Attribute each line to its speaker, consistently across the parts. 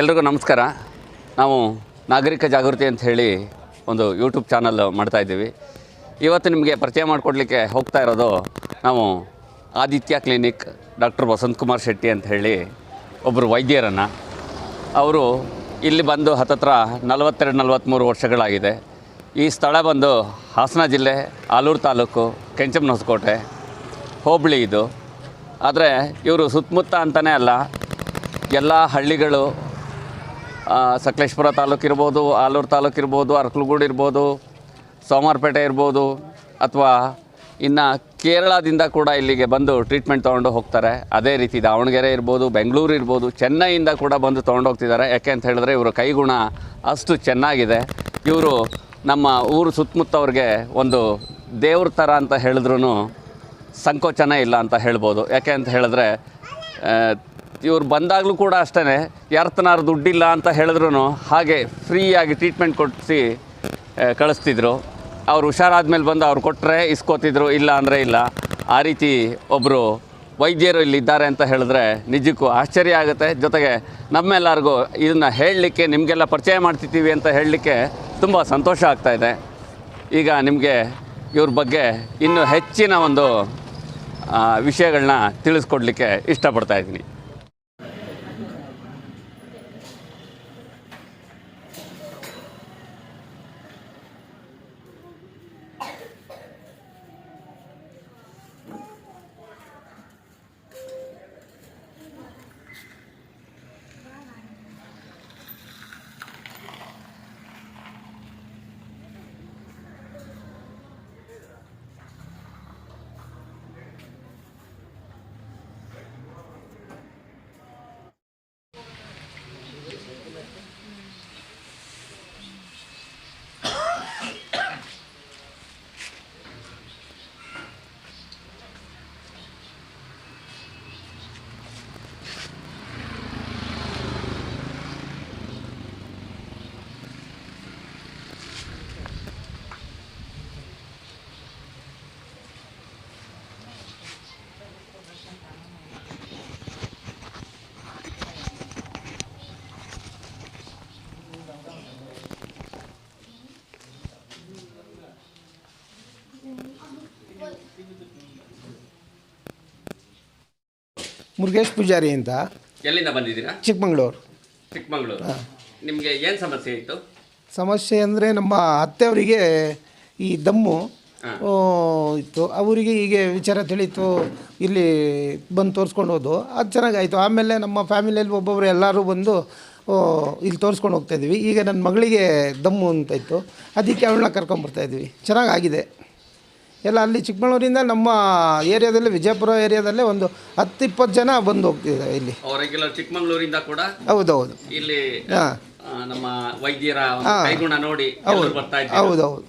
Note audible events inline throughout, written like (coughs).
Speaker 1: ಎಲ್ರಿಗೂ ನಮಸ್ಕಾರ. ನಾವು ನಾಗರಿಕ ಜಾಗೃತಿ ಅಂತ ಹೇಳಿ ಒಂದು ಯೂಟ್ಯೂಬ್ ಚಾನಲ್ ಮಾಡ್ತಾ ಇದ್ದೀವಿ. ಇವತ್ತು ನಿಮಗೆ ಪರಿಚಯ ಮಾಡಿಕೊಡ್ಲಿಕ್ಕೆ ಹೋಗ್ತಾ ಇರೋದು ನಾವು ಆದಿತ್ಯ ಕ್ಲಿನಿಕ್ ಡಾಕ್ಟರ್ ವಸಂತಕುಮಾರ್ ಶೆಟ್ಟಿ ಅಂತ ಹೇಳಿ ಒಬ್ಬರು ವೈದ್ಯರನ್ನು. ಅವರು ಇಲ್ಲಿ ಬಂದು ಹತ್ತತ್ರ ನಲವತ್ತೆರಡು ನಲವತ್ತ್ಮೂರು ವರ್ಷಗಳಾಗಿದೆ. ಈ ಸ್ಥಳ ಬಂದು ಹಾಸನ ಜಿಲ್ಲೆ ಆಲೂರು ತಾಲೂಕು ಕೆಂಚಮ್ಮನ ಹೊಸಕೋಟೆ ಹೋಬಳಿ ಇದು. ಆದರೆ ಇವರು ಸುತ್ತಮುತ್ತ ಅಂತಲೇ ಅಲ್ಲ, ಎಲ್ಲ ಹಳ್ಳಿಗಳು ಸಕಲೇಶ್ಪುರ ತಾಲೂಕು ಇರ್ಬೋದು, ಆಲೂರು ತಾಲೂಕು ಇರ್ಬೋದು, ಅರ್ಕಲಗೂಡು ಇರ್ಬೋದು ಸೋಮಾರಪೇಟೆ ಇರ್ಬೋದು, ಅಥವಾ ಇನ್ನು ಕೇರಳದಿಂದ ಕೂಡ ಇಲ್ಲಿಗೆ ಬಂದು ಟ್ರೀಟ್ಮೆಂಟ್ ತೊಗೊಂಡು ಹೋಗ್ತಾರೆ. ಅದೇ ರೀತಿ ದಾವಣಗೆರೆ ಇರ್ಬೋದು, ಬೆಂಗಳೂರು ಇರ್ಬೋದು, ಚೆನ್ನೈಯಿಂದ ಕೂಡ ಬಂದು ತೊಗೊಂಡು ಹೋಗ್ತಿದ್ದಾರೆ. ಯಾಕೆ ಅಂತ ಹೇಳಿದ್ರೆ ಇವರ ಕೈಗುಣ ಅಷ್ಟು ಚೆನ್ನಾಗಿದೆ. ಇವರು ನಮ್ಮ ಊರು ಸುತ್ತಮುತ್ತವ್ರಿಗೆ ಒಂದು ದೇವ್ರ ಥರ ಅಂತ ಹೇಳಿದ್ರೂ ಸಂಕೋಚನ ಇಲ್ಲ ಅಂತ ಹೇಳ್ಬೋದು. ಯಾಕೆ ಅಂತ ಹೇಳಿದ್ರೆ ಇವ್ರು ಬಂದಾಗಲೂ ಕೂಡ ಅಷ್ಟೇ ಯಾರತನಾರು ದುಡ್ಡಿಲ್ಲ ಅಂತ ಹೇಳಿದ್ರು ಹಾಗೆ ಫ್ರೀಯಾಗಿ ಟ್ರೀಟ್ಮೆಂಟ್ ಕೊಡಿಸಿ ಕಳಿಸ್ತಿದ್ರು. ಅವ್ರು ಹುಷಾರಾದ್ಮೇಲೆ ಬಂದು ಅವ್ರು ಕೊಟ್ಟರೆ ಇಸ್ಕೋತಿದ್ರು, ಇಲ್ಲ ಅಂದರೆ ಇಲ್ಲ. ಆ ರೀತಿ ಒಬ್ಬರು ವೈದ್ಯರು ಇಲ್ಲಿದ್ದಾರೆ ಅಂತ ಹೇಳಿದ್ರೆ ನಿಜಕ್ಕೂ ಆಶ್ಚರ್ಯ ಆಗುತ್ತೆ. ಜೊತೆಗೆ ನಮ್ಮೆಲ್ಲರಿಗೂ ಇದನ್ನು ಹೇಳಲಿಕ್ಕೆ, ನಿಮಗೆಲ್ಲ ಪರಿಚಯ ಮಾಡ್ತಿದ್ದೀವಿ ಅಂತ ಹೇಳಲಿಕ್ಕೆ ತುಂಬ ಸಂತೋಷ ಆಗ್ತಾಯಿದೆ ಈಗ ನಿಮಗೆ ಇವ್ರ ಬಗ್ಗೆ ಇನ್ನೂ ಹೆಚ್ಚಿನ ಒಂದು ವಿಷಯಗಳನ್ನ ತಿಳಿಸ್ಕೊಡ್ಲಿಕ್ಕೆ ಇಷ್ಟಪಡ್ತಾ ಇದ್ದೀನಿ.
Speaker 2: ಮುರುಗೇಶ್ ಪೂಜಾರಿ ಅಂತ.
Speaker 1: ಎಲ್ಲಿಂದ ಬಂದಿದ್ದೀರಾ?
Speaker 2: ಚಿಕ್ಕಮಂಗ್ಳೂರು.
Speaker 1: ಚಿಕ್ಕಮಗಳೂರು. ನಿಮಗೆ ಏನು ಸಮಸ್ಯೆ ಇತ್ತು
Speaker 2: ಸಮಸ್ಯೆ ಅಂದರೆ ನಮ್ಮ ಅತ್ತೆಯವರಿಗೆ ಈ ದಮ್ಮು ಇತ್ತು. ಅವರಿಗೆ ಹೀಗೆ ವಿಚಾರ ತಿಳಿತು ಇಲ್ಲಿ ಬಂದು ತೋರಿಸ್ಕೊಂಡು ಹೋದು. ಅದು ಚೆನ್ನಾಗಾಯಿತು. ಆಮೇಲೆ ನಮ್ಮ ಫ್ಯಾಮಿಲಿಯಲ್ಲಿ ಒಬ್ಬೊಬ್ಬರು ಎಲ್ಲರೂ ಬಂದು ಇಲ್ಲಿ ತೋರಿಸ್ಕೊಂಡು ಹೋಗ್ತಾಯಿದ್ವಿ ಈಗ ನನ್ನ ಮಗಳಿಗೆ ದಮ್ಮು ಅಂತ ಇತ್ತು. ಅದಕ್ಕೆ ಅವಳನ್ನ ಕರ್ಕೊಂಬರ್ತಾಯಿದ್ವಿ ಚೆನ್ನಾಗಾಗಿದೆ. ಎಲ್ಲ ಅಲ್ಲಿ ಚಿಕ್ಕಮಗಳೂರಿಂದ ನಮ್ಮ ಏರಿಯಾದಲ್ಲಿ ವಿಜಯಪುರ ಏರಿಯಾದಲ್ಲೇ ಒಂದು ಹತ್ತು ಇಪ್ಪತ್ತು ಜನ ಬಂದು ಹೋಗ್ತಿದ್ದಾರೆ ಇಲ್ಲಿ.
Speaker 1: ರೆಗ್ಯುಲರ್ ಚಿಕ್ಕಮಗಳೂರಿಂದ ಕೂಡ
Speaker 2: ಹೌದೌದು.
Speaker 1: ಇಲ್ಲಿ ನಮ್ಮ ವೈದ್ಯರ ಕೈಗುಣ ನೋಡಿ
Speaker 2: ಹೌದು.
Speaker 1: ಬರ್ತಾ
Speaker 2: ಹೌದೌದು.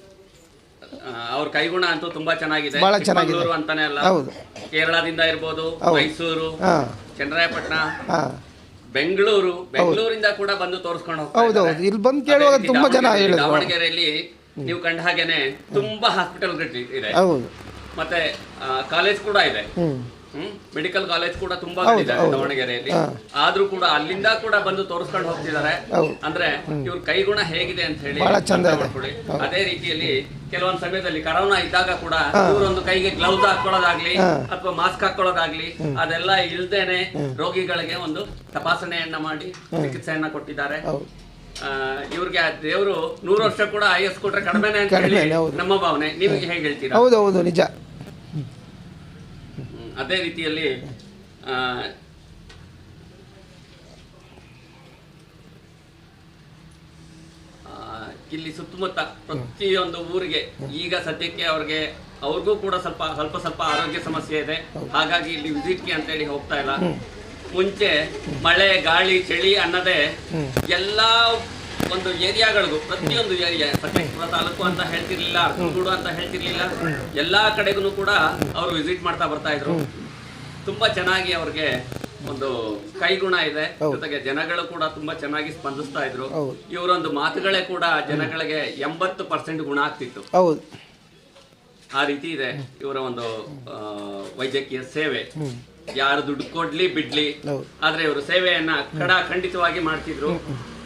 Speaker 1: ಅವ್ರ ಕೈಗುಣ ಅಂತೂ ತುಂಬಾ ಚೆನ್ನಾಗಿದೆ.
Speaker 2: ಬಹಳ ಚೆನ್ನಾಗಿದೆ.
Speaker 1: ಅಂತಾನೆ ಅಲ್ಲ.
Speaker 2: ಹೌದು.
Speaker 1: ಕೇರಳದಿಂದ ಇರ್ಬೋದು ಮೈಸೂರು ಚನ್ನರಾಯಪಟ್ಟಣ ಬೆಂಗಳೂರು ಬೆಂಗಳೂರಿಂದ ಕೂಡ ಬಂದು ತೋರಿಸ್ಕೊಂಡು ಹೋಗ್ತಾರೆ
Speaker 2: ಹೌದೌದು. ಇಲ್ಲಿ ಬಂದು ಕೇಳುವಾಗ ತುಂಬಾ ಜನ
Speaker 1: ದಾವಣಗೆರೆಯಲ್ಲಿ ನೀವು ಕಂಡ ಹಾಗೇನೆ ತುಂಬಾ ಹಾಸ್ಪಿಟಲ್ ಇದೆ.
Speaker 2: ಹೌದು.
Speaker 1: ಮತ್ತೆ ಕಾಲೇಜ್ ಕೂಡ ಇದೆ. ಮೆಡಿಕಲ್ ಕಾಲೇಜ್ ಕೂಡ ತುಂಬಾ ಇದೆ. ದಾವಣಗೆರೆಯಲ್ಲಿ. ಆದ್ರೂ ಕೂಡ ಅಲ್ಲಿಂದ ಕೂಡ ಬಂದು ತೋರಿಸ್ಕೊಂಡು ಹೋಗ್ತಿದ್ದಾರೆ. ಅಂದ್ರೆ ಇವ್ರ ಕೈಗುಣ ಹೇಗಿದೆ ಅಂತ ಹೇಳಿ. ಮಾಡ್ಕೊಳ್ಳಿ. ಅದೇ ರೀತಿಯಲ್ಲಿ ಕೆಲವೊಂದು ಸಮಯದಲ್ಲಿ ಕರೋನಾ ಇದ್ದಾಗ ಕೂಡ. ಇವರೊಂದು ಕೈಗೆ ಗ್ಲೌಸ್ ಹಾಕೊಳ್ಳೋದಾಗ್ಲಿ ಅಥವಾ ಮಾಸ್ಕ್ ಹಾಕೊಳ್ಳೋದಾಗ್ಲಿ ಅದೆಲ್ಲ ಇಲ್ದೇನೆ ರೋಗಿಗಳಿಗೆ ಒಂದು ತಪಾಸಣೆಯನ್ನ ಮಾಡಿ ಚಿಕಿತ್ಸೆಯನ್ನ ಕೊಟ್ಟಿದ್ದಾರೆ. ಇವ್ರಿಗೆ ದೇವ್ರು ನೂರು ವರ್ಷ ಕೂಡ ಆಯಸ್ ಕೊಟ್ರೆ ಕಡಿಮೆನೆ ಅಂತ ಹೇಳಿ
Speaker 2: ಕಡಿಮೆನೆ, ಹೌದು.
Speaker 1: ನಮ್ಮ ಭಾವನೆ. ನೀವು ಹೇಗೆ ಹೇಳ್ತೀರಾ?
Speaker 2: ಹೌದು ಹೌದು ನಿಜ.
Speaker 1: ಹ್ಮ್. ಅದೇ ರೀತಿಯಲ್ಲಿ ಆ, ಆ, ಇಲ್ಲಿ ಸುತ್ತಮುತ್ತ ಪ್ರತಿಯೊಂದು ಊರಿಗೆ ಈಗ ಸದ್ಯಕ್ಕೆ ಅವ್ರಿಗೆ ಅವ್ರಿಗೂ ಕೂಡ ಸ್ವಲ್ಪ ಸ್ವಲ್ಪ ಸ್ವಲ್ಪ ಆರೋಗ್ಯ ಸಮಸ್ಯೆ ಇದೆ. ಹಾಗಾಗಿ ಇಲ್ಲಿ ವಿಸಿಟ್ಗೆ ಅಂತೇಳಿ ಹೋಗ್ತಾ ಇಲ್ಲ. ಮುಂಚೆ ಮಳೆ ಗಾಳಿ ಚಳಿ ಅನ್ನದೇ ಎಲ್ಲಾ ಒಂದು ಏರಿಯಾಗಳಿಗೂ ಪ್ರತಿಯೊಂದು ಏರಿಯಾ ಸಕಲೇಶ್ಪುರ ತಾಲೂಕು ಅಂತ ಹೇಳ್ತಿರ್ಲಿಲ್ಲ ಕೂಡು ಅಂತ ಹೇಳ್ತಿರ್ಲಿಲ್ಲ ಎಲ್ಲಾ ಕಡೆಗೂ ಕೂಡ ಅವರು ವಿಸಿಟ್ ಮಾಡ್ತಾ ಬರ್ತಾ ಇದ್ರು. ತುಂಬಾ ಚೆನ್ನಾಗಿ ಅವ್ರಿಗೆ ಒಂದು ಕೈಗುಣ ಇದೆ. ಜೊತೆಗೆ ಜನಗಳು ಕೂಡ ತುಂಬಾ ಚೆನ್ನಾಗಿ ಸ್ಪಂದಿಸ್ತಾ ಇದ್ರು. ಇವರೊಂದು ಮಾತುಗಳೇ ಕೂಡ ಜನಗಳಿಗೆ ಎಂಬತ್ತು ಪರ್ಸೆಂಟ್ ಗುಣ ಆಗ್ತಿತ್ತು. ಆ ರೀತಿ ಇದೆ ಇವರ ಒಂದು ವೈದ್ಯಕೀಯ ಸೇವೆ. ಯಾರು ದುಡ್ಡು ಕೊಡ್ಲಿ ಬಿಡ್ಲಿ. ಆದ್ರೆ ಇವರು ಸೇವೆಯನ್ನ ಕಡ ಖಂಡಿತವಾಗಿ ಮಾಡ್ತಿದ್ರು.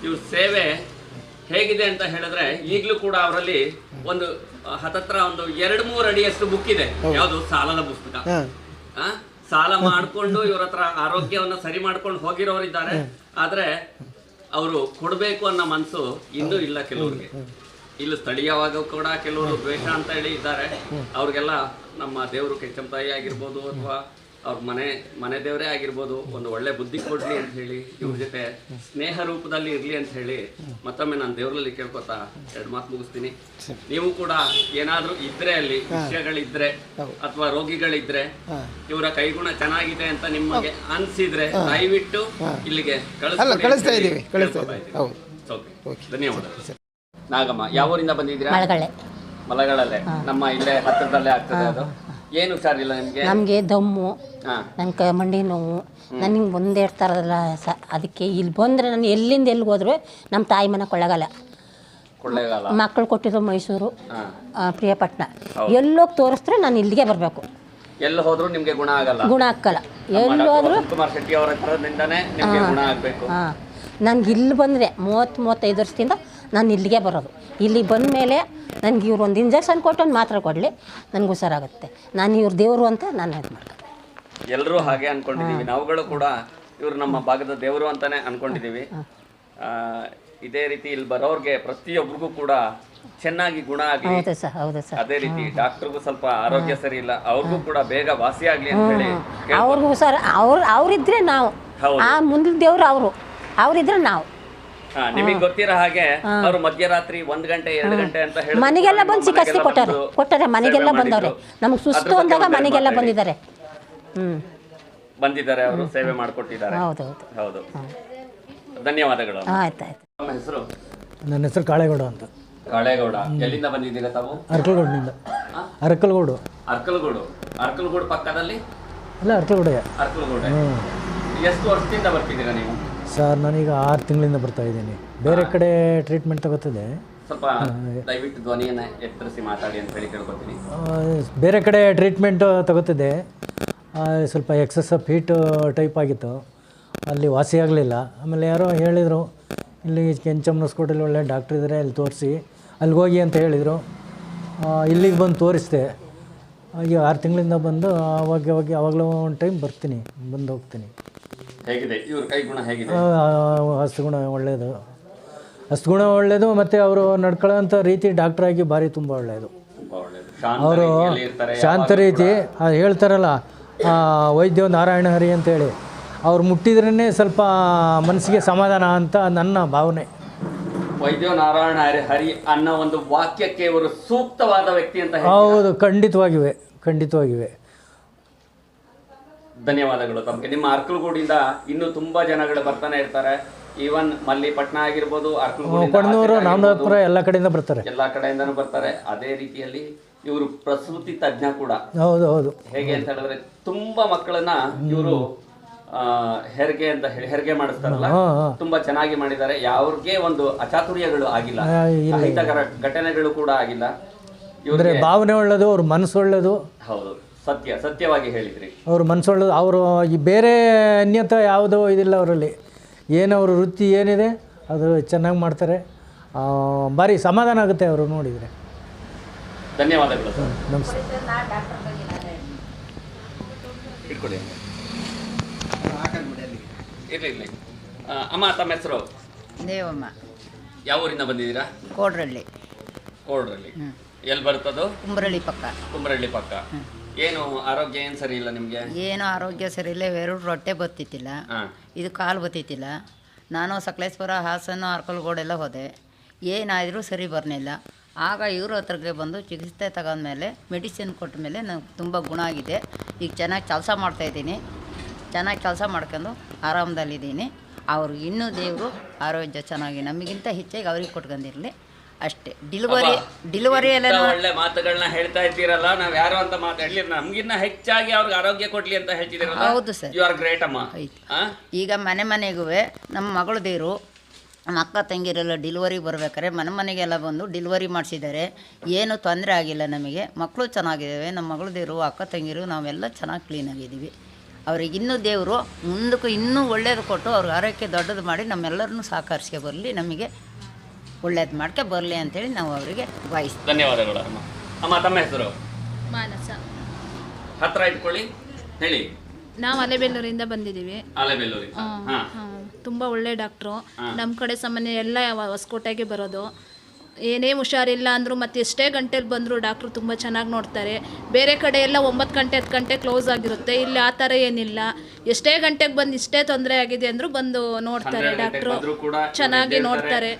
Speaker 1: ಇವ್ರ ಸೇವೆ ಹೇಗಿದೆ ಅಂತ ಹೇಳಿದ್ರೆ ಈಗಲೂ ಕೂಡ ಅವರಲ್ಲಿ ಒಂದು ಹತ್ತತ್ರ ಒಂದು ಎರಡು ಮೂರು ಅಡಿಯಷ್ಟು ಬುಕ್ ಇದೆ. ಯಾವುದು? ಸಾಲದ ಪುಸ್ತಕ. ಆ? ಸಾಲ ಮಾಡ್ಕೊಂಡು ಇವ್ರ ಹತ್ರ ಆರೋಗ್ಯವನ್ನ ಸರಿ ಮಾಡ್ಕೊಂಡು ಹೋಗಿರೋರಿದ್ದಾರೆ. ಆದ್ರೆ ಅವರು ಕೊಡ್ಬೇಕು ಅನ್ನೋ ಮನಸ್ಸು ಇನ್ನೂ ಇಲ್ಲ ಕೆಲವರಿಗೆ. ಇಲ್ಲಿ ಸ್ಥಳೀಯವಾಗ ಕೂಡ ಕೆಲವರು ದ್ವೇಷ ಅಂತ ಹೇಳಿ ಇದ್ದಾರೆ. ಅವ್ರಿಗೆಲ್ಲ ನಮ್ಮ ದೇವರು ಕೆಚ್ಚಂತಾಯಿ ಆಗಿರ್ಬೋದು ಅಥವಾ ಅವ್ರ ಮನೆ ಮನೆ ದೇವರೇ ಆಗಿರ್ಬೋದು ಒಂದು ಒಳ್ಳೆ ಬುದ್ಧಿ ಕೊಡ್ಲಿ ಅಂತ ಹೇಳಿ ಇವ್ರ ಜೊತೆ ಸ್ನೇಹ ರೂಪದಲ್ಲಿ ಇರ್ಲಿ ಅಂತ ಹೇಳಿ ಮತ್ತೊಮ್ಮೆ ನಾನು ದೇವರಲ್ಲಿ ಕೇಳ್ಕೊತಾ ಎರಡು ಮಾತು ಮುಗಿಸ್ತೀನಿ. ನೀವು ಕೂಡ ಏನಾದ್ರೂ ಇದ್ರೆ ಅಲ್ಲಿ ವಿಷಯಗಳಿದ್ರೆ ಅಥವಾ ರೋಗಿಗಳಿದ್ರೆ ಇವರ ಕೈಗುಣ ಚೆನ್ನಾಗಿದೆ ಅಂತ ನಿಮಗೆ ಅನ್ಸಿದ್ರೆ ದಯವಿಟ್ಟು ಇಲ್ಲಿಗೆ
Speaker 2: ಅಲ್ಲ ಕಳಿಸ್ತಾ
Speaker 1: ಅಂತ ಹೇಳಿ
Speaker 2: ಇದ್ದೀವಿ ಕಳಿಸ್ತಾ
Speaker 1: ಕೇಳ್ಕೊತಾ
Speaker 2: ಇದ್ದೀವಿ
Speaker 1: ಇದ್ದೀನಿ.
Speaker 2: ಹೌದು
Speaker 1: ಓಕೆ. ಧನ್ಯವಾದ ನಾಗಮ್ಮ ಯಾವ ಊರಿಂದ ಬಂದಿದ್ದೀರಾ? ಮಲಗಳಲ್ಲೇ ನಮ್ಮ ಇಲ್ಲೇ ಹತ್ತಿರದಲ್ಲೇ ಆಗ್ತದೆ ಅದು. ಏನು ಹುಷಾರಿಲ್ಲ ನಿಮಗೆ?
Speaker 3: ನಮಗೆ ದಮ್ಮು ನನ್ನ ಕ ಮಂಡಿ ನೋವು ನನಗೆ ಬಂದೇ ಇರ್ತಾರಲ್ಲ ಸ ಅದಕ್ಕೆ ಇಲ್ಲಿ ಬಂದರೆ ನಾನು ಎಲ್ಲಿಂದ ಎಲ್ಲಿಗೆ ಹೋದ್ರು ನಮ್ಮ ತಾಯಿ ಮನೆ
Speaker 1: ಕೊಳ್ಳೆಗಾಲ.
Speaker 3: ಮಕ್ಕಳು ಕೊಟ್ಟಿದ್ದು ಮೈಸೂರು ಪ್ರಿಯಪಟ್ಟಣ ಎಲ್ಲೋಗಿ ತೋರಿಸಿದ್ರೆ ನಾನು ಇಲ್ಲಿಗೆ ಬರಬೇಕು.
Speaker 1: ಎಲ್ಲಿ ಹೋದ್ರು ನಿಮಗೆ ಗುಣ ಆಗಲ್ಲ.
Speaker 3: ಗುಣ
Speaker 1: ಆಗಲ್ಲ.
Speaker 3: ಎಲ್ಲಿ ಹೋದ್ರು
Speaker 1: ಕುಮಾರ್ ಶೆಟ್ಟಿ ಅವರ ಹತ್ರದಿಂದನೇ ನಿಮ್ಗೆ ಗುಣ ಆಗಬೇಕು.
Speaker 3: ಹಾಂ. ನನಗೆ ಇಲ್ಲಿ ಬಂದರೆ ಮೂವತ್ತು ಮೂವತ್ತೈದು ವರ್ಷದಿಂದ ನಾನು ಇಲ್ಲಿಗೆ ಬರೋದು. ಇಲ್ಲಿ ಬಂದ ಮೇಲೆ ನನಗೆ ಇವರು ಒಂದು ಇಂಜೆಕ್ಷನ್ ಕೊಟ್ಟು ಒಂದು ಮಾತ್ರೆ ಕೊಡಲಿ ನನಗೆ ಹುಷಾರಾಗುತ್ತೆ ನಾನು ಇವ್ರ ದೇವರು ಅಂತ ನಾನು ಇದು ಮಾಡ್ತೀನಿ
Speaker 1: ಎಲ್ಲರೂ ಹಾಗೆ ಅಂದ್ಕೊಂಡಿದ್ದೀವಿ ನಾವುಗಳು ಕೂಡ ಇವರು ನಮ್ಮ ಭಾಗದ ದೇವರು ಅಂತಾನೆ ಅಂದ್ಕೊಂಡಿದ್ದೀವಿ ಇದೇ ರೀತಿ ಇಲ್ಲಿ ಬರೋರಿಗೆ ಪ್ರತಿಯೊಬ್ಬರಿಗೂ ಕೂಡ ಚೆನ್ನಾಗಿ ಗುಣ ಆಗಲಿ.
Speaker 3: ಹೌದು ಸರ್ ಹೌದು ಸರ್.
Speaker 1: ಅದೇ ರೀತಿ ಡಾಕ್ಟರ್ಗೂ ಸ್ವಲ್ಪ ಆರೋಗ್ಯ ಸರಿ ಇಲ್ಲ. ಅವ್ರಿಗೂ ಕೂಡ ಬೇಗ ವಾಸಿ ಆಗಲಿ ಅಂತ ಹೇಳಿ
Speaker 3: ಅವ್ರಿಗೂ ಸರ್ ಅವ್ರು ಅವರಿದ್ರೆ ನಾವು.
Speaker 1: ಹೌದು.
Speaker 3: ಆ ಮುಂದಿನ ದೇವರು ಅವರು. ಅವರಿದ್ರೆ ನಾವು.
Speaker 1: ನಿಮಗೆ ಗೊತ್ತಿರೋ ಹಾಗೆ ಅವರು ಮಧ್ಯರಾತ್ರಿ ಒಂದ್ ಗಂಟೆ ಎರಡು ಗಂಟೆ ಅಂತ ಹೇಳಿ
Speaker 3: ಮನೆಗೆಲ್ಲ ಬಂದು ಚಿಕಿತ್ಸೆ ಕೊಟ್ಟಾರೆ ಕೊಟ್ಟಾರೆ ಮನೆಗೆಲ್ಲ ಬಂದವ್ರೆ. ನಮ್ಗೆ ಸುಸ್ತು ಅಂದಾಗ ಮನೆಗೆಲ್ಲ ಬಂದಿದ್ದಾರೆ. ಹ್ಮ್.
Speaker 1: ಬಂದಿದ್ದಾರೆ ಅವರು ಸೇವೆ ಮಾಡ್ಕೊಟ್ಟಿದ್ದಾರೆ.
Speaker 3: ಹೌದು ಹೌದು.
Speaker 1: ಹೌದು. ಧನ್ಯವಾದಗಳು.
Speaker 3: ಆಯ್ತಾಯ್ತು ಆಯ್ತು
Speaker 1: ನಮ್ಮ ಹೆಸರು?
Speaker 4: ನನ್ನ ಹೆಸರು ಕಾಳೇಗೌಡ ಅಂತ.
Speaker 1: ಕಾಳೇಗೌಡ. ಎಲ್ಲಿಂದ ಬಂದಿದ್ದೀರಾ ತಾವು?
Speaker 4: ಅರ್ಕಲ್ಗೋಡ್ನಿಂದ. ಅರ್ಕಲ್ಗೌಡು.
Speaker 1: ಅರ್ಕಲ್ಗೂಡು. ಅರ್ಕಲ್ಗೂಡು ಪಕ್ಕದಲ್ಲಿ?
Speaker 4: ಅಲ್ಲ ಅರ್ಕಲ್ಗೋಡೆ.
Speaker 1: ಅರ್ಕಲ್ಗೋಡೆ. ಎಷ್ಟು ವರ್ಷದಿಂದ ಬರ್ತಿದ್ದೀರಾ ನೀವು?
Speaker 4: ಸರ್ ನಾನೀಗ ಆರು ತಿಂಗಳಿಂದ ಬರ್ತಾ ಇದ್ದೀನಿ. ಬೇರೆ ಕಡೆ ಟ್ರೀಟ್ಮೆಂಟ್ ತಗೋತಿದ್ದೆ.
Speaker 1: ಸ್ವಲ್ಪ ದಯವಿಟ್ಟು ಧ್ವನಿಯನ್ನ ಎತ್ತರಿಸಿ ಮಾತಾಡಿ ಅಂತ ಹೇಳಿ ಕೇಳ್ಕೊತೀನಿ.
Speaker 4: ಬೇರೆ ಕಡೆ ಟ್ರೀಟ್ಮೆಂಟ್ ತಗೋತಿದ್ದೆ. ಸ್ವಲ್ಪ ಎಕ್ಸಸ್ ಆಫ್ ಹೀಟ್ ಟೈಪ್ ಆಗಿತ್ತು. ಅಲ್ಲಿ ವಾಸಿ ಆಗಲಿಲ್ಲ. ಆಮೇಲೆ ಯಾರೋ ಹೇಳಿದರು ಇಲ್ಲಿ ಕೆಂಚಮ್ಮನಸ್ಕೋಟಲ್ಲಿ ಒಳ್ಳೆ ಡಾಕ್ಟ್ರ್ ಇದ್ದಾರೆ ಅಲ್ಲಿ ತೋರಿಸಿ. ಅಲ್ಲಿಗೆ ಹೋಗಿ ಅಂತ ಹೇಳಿದರು. ಇಲ್ಲಿಗೆ ಬಂದು ತೋರಿಸಿದೆ. ಈಗ ಆರು ತಿಂಗಳಿಂದ ಬಂದು ಅವಾಗ ಅವಾಗ ಯಾವಾಗಲೂ ಒಂದು ಟೈಮ್ ಬರ್ತೀನಿ ಬಂದು ಹೋಗ್ತೀನಿ.
Speaker 1: ಹೇಗಿದೆ? ಇವ್ರ ಹೇಗಿದೆ?
Speaker 4: ಹಸ್ತಗುಣ ಒಳ್ಳೆಯದು ಹಸ್ತಗುಣ ಒಳ್ಳೆಯದು ಮತ್ತು ಅವರು ನಡ್ಕೊಳ್ಳೋಂಥ ರೀತಿ ಡಾಕ್ಟ್ರಾಗಿ ಭಾರಿ ತುಂಬ ಒಳ್ಳೆಯದು ಅವರು ಶಾಂತ ರೀತಿ ಅದು ಹೇಳ್ತಾರಲ್ಲ ವೈದ್ಯ ನಾರಾಯಣ ಹರಿ ಅಂತೇಳಿ. ಅವ್ರು ಮುಟ್ಟಿದ್ರೇ ಸ್ವಲ್ಪ ಮನಸ್ಸಿಗೆ ಸಮಾಧಾನ ಅಂತ ನನ್ನ ಭಾವನೆ.
Speaker 1: ವೈದ್ಯ ನಾರಾಯಣ ಹರಿ ಹರಿ ಅನ್ನೋ ಒಂದು ವಾಕ್ಯಕ್ಕೆ ಇವರು ಸೂಕ್ತವಾದ ವ್ಯಕ್ತಿ ಅಂತ
Speaker 4: ಹೌದು ಖಂಡಿತವಾಗಿವೆ ಖಂಡಿತವಾಗಿವೆ.
Speaker 1: ಧನ್ಯವಾದಗಳು ತಮಗೆ. ನಿಮ್ಮ ಅರ್ಕಲ್ಗೂಡಿಂದ ಇನ್ನೂ ತುಂಬಾ ಜನಗಳು ಬರ್ತಾನೆ ಇರ್ತಾರೆ. ಈವನ್ ಮಲ್ಲಿಪಟ್ನ ಆಗಿರ್ಬೋದು ಅರ್ಕಲ್ಗೂಡಿಂದ
Speaker 4: ಕೊಣ್ಣೂರು ಎಲ್ಲ ಕಡೆಯಿಂದ ಬರ್ತಾರೆ.
Speaker 1: ಎಲ್ಲ ಕಡೆಯಿಂದನು ಬರ್ತಾರೆ. ಅದೇ ರೀತಿಯಲ್ಲಿ ಇವರು ಪ್ರಸೂತಿ ತಜ್ಞ ಕೂಡ.
Speaker 4: ಹೌದು ಹೌದು.
Speaker 1: ಹೇಗೆ ಅಂತ ಹೇಳಿದ್ರೆ ತುಂಬಾ ಮಕ್ಕಳನ್ನ ಇವರು ಹೆರಿಗೆ ಅಂತ ಹೇಳಿ ಹೆರಿಗೆ ಮಾಡಿಸ್ತಾರಲ್ಲ? ತುಂಬಾ ಚೆನ್ನಾಗಿ ಮಾಡಿದ್ದಾರೆ. ಯಾವ್ರಿಗೆ ಒಂದು ಅಚಾತುರ್ಯಗಳು ಆಗಿಲ್ಲ. ಅಹಿತಕರ ಘಟನೆಗಳು ಕೂಡ ಆಗಿಲ್ಲ. ಇವರು
Speaker 4: ಭಾವನೆ ಒಳ್ಳೇದು ಅವ್ರ ಮನಸ್ಸು ಒಳ್ಳೇದು.
Speaker 1: ಹೌದು. ಸತ್ಯ ಸತ್ಯವಾಗಿ ಹೇಳಿದ್ರಿ.
Speaker 4: ಅವ್ರು ಮನ್ಸೊಳ್ಳೋದು ಅವರು ಈ ಬೇರೆ ಅನ್ಯತ ಯಾವುದೋ ಇದಿಲ್ಲ ಅವರಲ್ಲಿ. ಏನು ಅವ್ರ ವೃತ್ತಿ ಏನಿದೆ ಅದು ಚೆನ್ನಾಗಿ ಮಾಡ್ತಾರೆ. ಭಾರಿ ಸಮಾಧಾನ ಆಗುತ್ತೆ ಅವರು ನೋಡಿದರೆ.
Speaker 1: ಧನ್ಯವಾದಗಳು ಸರ್.
Speaker 4: ನಮಸ್ತೆ.
Speaker 1: ಇಟ್ಕೊಳ್ಳಿ. ಇರ್ಲಿ ಅಮ್ಮ ತಮ್ಮ ಹೆಸರು?
Speaker 5: ದೇವಮ್ಮ.
Speaker 1: ಯಾವ ಊರಿಂದ ಬಂದಿದ್ದೀರಾ?
Speaker 5: ಕೋಡ್ರಳ್ಳಿ.
Speaker 1: ಕೋಡ್ರಳ್ಳಿ. ಎಲ್ಲಿ ಬರ್ತದೋ?
Speaker 5: ಕುಂಬ್ರಳ್ಳಿ ಪಕ್ಕ.
Speaker 1: ಕುಂಬರಳ್ಳಿ ಪಕ್ಕ. ಏನು ಆರೋಗ್ಯ ಏನು ಸರಿ ಇಲ್ಲ ನಿಮಗೆ?
Speaker 5: ಏನು ಆರೋಗ್ಯ ಸರಿ ಇಲ್ಲ ಎರಡು ರೊಟ್ಟೆ ಬತ್ತಿತ್ತಿಲ್ಲ. ಇದು ಕಾಲು ಬತ್ತಿತ್ತಿಲ್ಲ. ನಾನು ಸಕಲೇಶ್ವರ ಹಾಸನ ಅರ್ಕಲ್ಗೋಡೆಲ್ಲ ಹೋದೆ. ಏನಾದರೂ ಸರಿ ಬರಲಿಲ್ಲ. ಆಗ ಇವ್ರ ಹತ್ರಕ್ಕೆ ಬಂದು ಚಿಕಿತ್ಸೆ ತಗೊಂಡ್ಮೇಲೆ ಮೆಡಿಸಿನ್ ಕೊಟ್ಟ ಮೇಲೆ ನಂಗೆ ತುಂಬ ಗುಣ ಆಗಿದೆ. ಈಗ ಚೆನ್ನಾಗಿ ಕೆಲಸ ಮಾಡ್ತಾಯಿದ್ದೀನಿ ಚೆನ್ನಾಗಿ ಕೆಲಸ ಮಾಡ್ಕೊಂಡು ಆರಾಮದಲ್ಲಿದ್ದೀನಿ. ಅವ್ರಿಗೆ ಇನ್ನೂ ದೇವರು ಆರೋಗ್ಯ ಚೆನ್ನಾಗಿ ನಮಗಿಂತ ಹೆಚ್ಚಾಗಿ ಅವ್ರಿಗೆ ಕೊಟ್ಕೊಂಡಿರಲಿ ಅಷ್ಟೇ. ಡಿಲಿವರಿ ಡಿಲಿವರಿ ಎಲ್ಲ
Speaker 1: ಒಳ್ಳೆ ಮಾತುಗಳನ್ನ ಹೇಳ್ತಾ ಇದ್ದೀರಲ್ಲ ನಾವ್ ಯಾರು ಅಂತ ಮಾತಾಡ್ಲಿ ನಮ್ಗಿನ್ನ ಹೆಚ್ಚಾಗಿ ಅವ್ರಿಗೆ ಆರೋಗ್ಯ ಕೊಡ್ಲಿ ಅಂತ ಹೇಳ್ತಿದ್ದೀರಲ್ಲ.
Speaker 5: ಹೌದು ಸರ್.
Speaker 1: ಯು ಆರ್ ಗ್ರೇಟ್ ಅಮ್ಮ.
Speaker 5: ಈಗ ಮನೆ ಮನೆಗೂ ನಮ್ಮ ಮಗಳು ದೇವರು ನಮ್ಮ ಅಕ್ಕ ತಂಗಿರೆಲ್ಲ ಡಿಲಿವರಿ ಬರ್ಬೇಕಾದ್ರೆ ಮನೆ ಮನೆಗೆಲ್ಲ ಬಂದು ಡಿಲಿವರಿ ಮಾಡಿಸಿದ್ದಾರೆ. ಏನು ತೊಂದರೆ ಆಗಿಲ್ಲ ನಮಗೆ. ಮಕ್ಕಳು ಚೆನ್ನಾಗಿದ್ದಾವೆ ನಮ್ಮ ಮಗಳು ದೇವರು ಅಕ್ಕ ತಂಗಿರು ನಾವೆಲ್ಲ ಚೆನ್ನಾಗಿ ಕ್ಲೀನಾಗಿದ್ದೀವಿ ಅವ್ರಿಗೆ ಇನ್ನೂ ದೇವರು ಮುಂದಕ್ಕೂ ಇನ್ನೂ ಒಳ್ಳೇದು ಕೊಟ್ಟು ಅವ್ರಿಗೆ ಆರೋಗ್ಯ ದೊಡ್ಡದು ಮಾಡಿ ನಮ್ಮೆಲ್ಲರನ್ನೂ ಸಹಕರಿಸ್ಕೆ ಬರಲಿ. ನಮಗೆ ಒಳ್ಳೇದು ಮಾಡ್ಕೆ ಬರಲಿ ಅಂತೇಳಿ ನಾವು ಅವರಿಗೆ ಬಾಯಿಸ್ತೀವಿ
Speaker 1: ಧನ್ಯವಾದಗಳು ಅಮ್ಮ. ಅಮ್ಮ ತಮ್ಮ ಹೆಸರು?
Speaker 6: ಮಾನಸ.
Speaker 1: ಹತ್ರ ಇಟ್ಕೊಳ್ಳಿ. ಹೇಳಿ.
Speaker 6: ನಾವು ಅಲೆಬೆಲ್ಲೂರಿಂದ ಬಂದಿದ್ದೀವಿ.
Speaker 1: ಆಲೆಬೆಲ್ಲೂರಿ ಹಾ
Speaker 6: ತುಂಬ ಒಳ್ಳೆ ಡಾಕ್ಟ್ರು. ನಮ್ಮ ಕಡೆ ಸಾಮಾನ್ಯ ಎಲ್ಲ ಹೊಸ್ಕೋಟೆಗೆ ಹೊಸಕೋಟೆಗೆ ಬರೋದು. ಏನೇ ಹುಷಾರಿಲ್ಲ ಅಂದರೂ ಮತ್ತೆ ಎಷ್ಟೇ ಗಂಟೆಲಿ ಬಂದರೂ ಡಾಕ್ಟ್ರು ತುಂಬ ಚೆನ್ನಾಗಿ ನೋಡ್ತಾರೆ. ಬೇರೆ ಕಡೆ ಎಲ್ಲ ಒಂಬತ್ತು ಗಂಟೆ ಹತ್ತು ಗಂಟೆ ಕ್ಲೋಸ್ ಆಗಿರುತ್ತೆ. ಇಲ್ಲಿ ಆ ಥರ ಏನಿಲ್ಲ. ಎಷ್ಟೇ ಗಂಟೆಗೆ ಬಂದು ಇಷ್ಟೇ ತೊಂದರೆ ಆಗಿದೆ ಅಂದರೂ ಬಂದು ನೋಡ್ತಾರೆ ಡಾಕ್ಟ್ರು. ಚೆನ್ನಾಗಿ ನೋಡ್ತಾರೆ.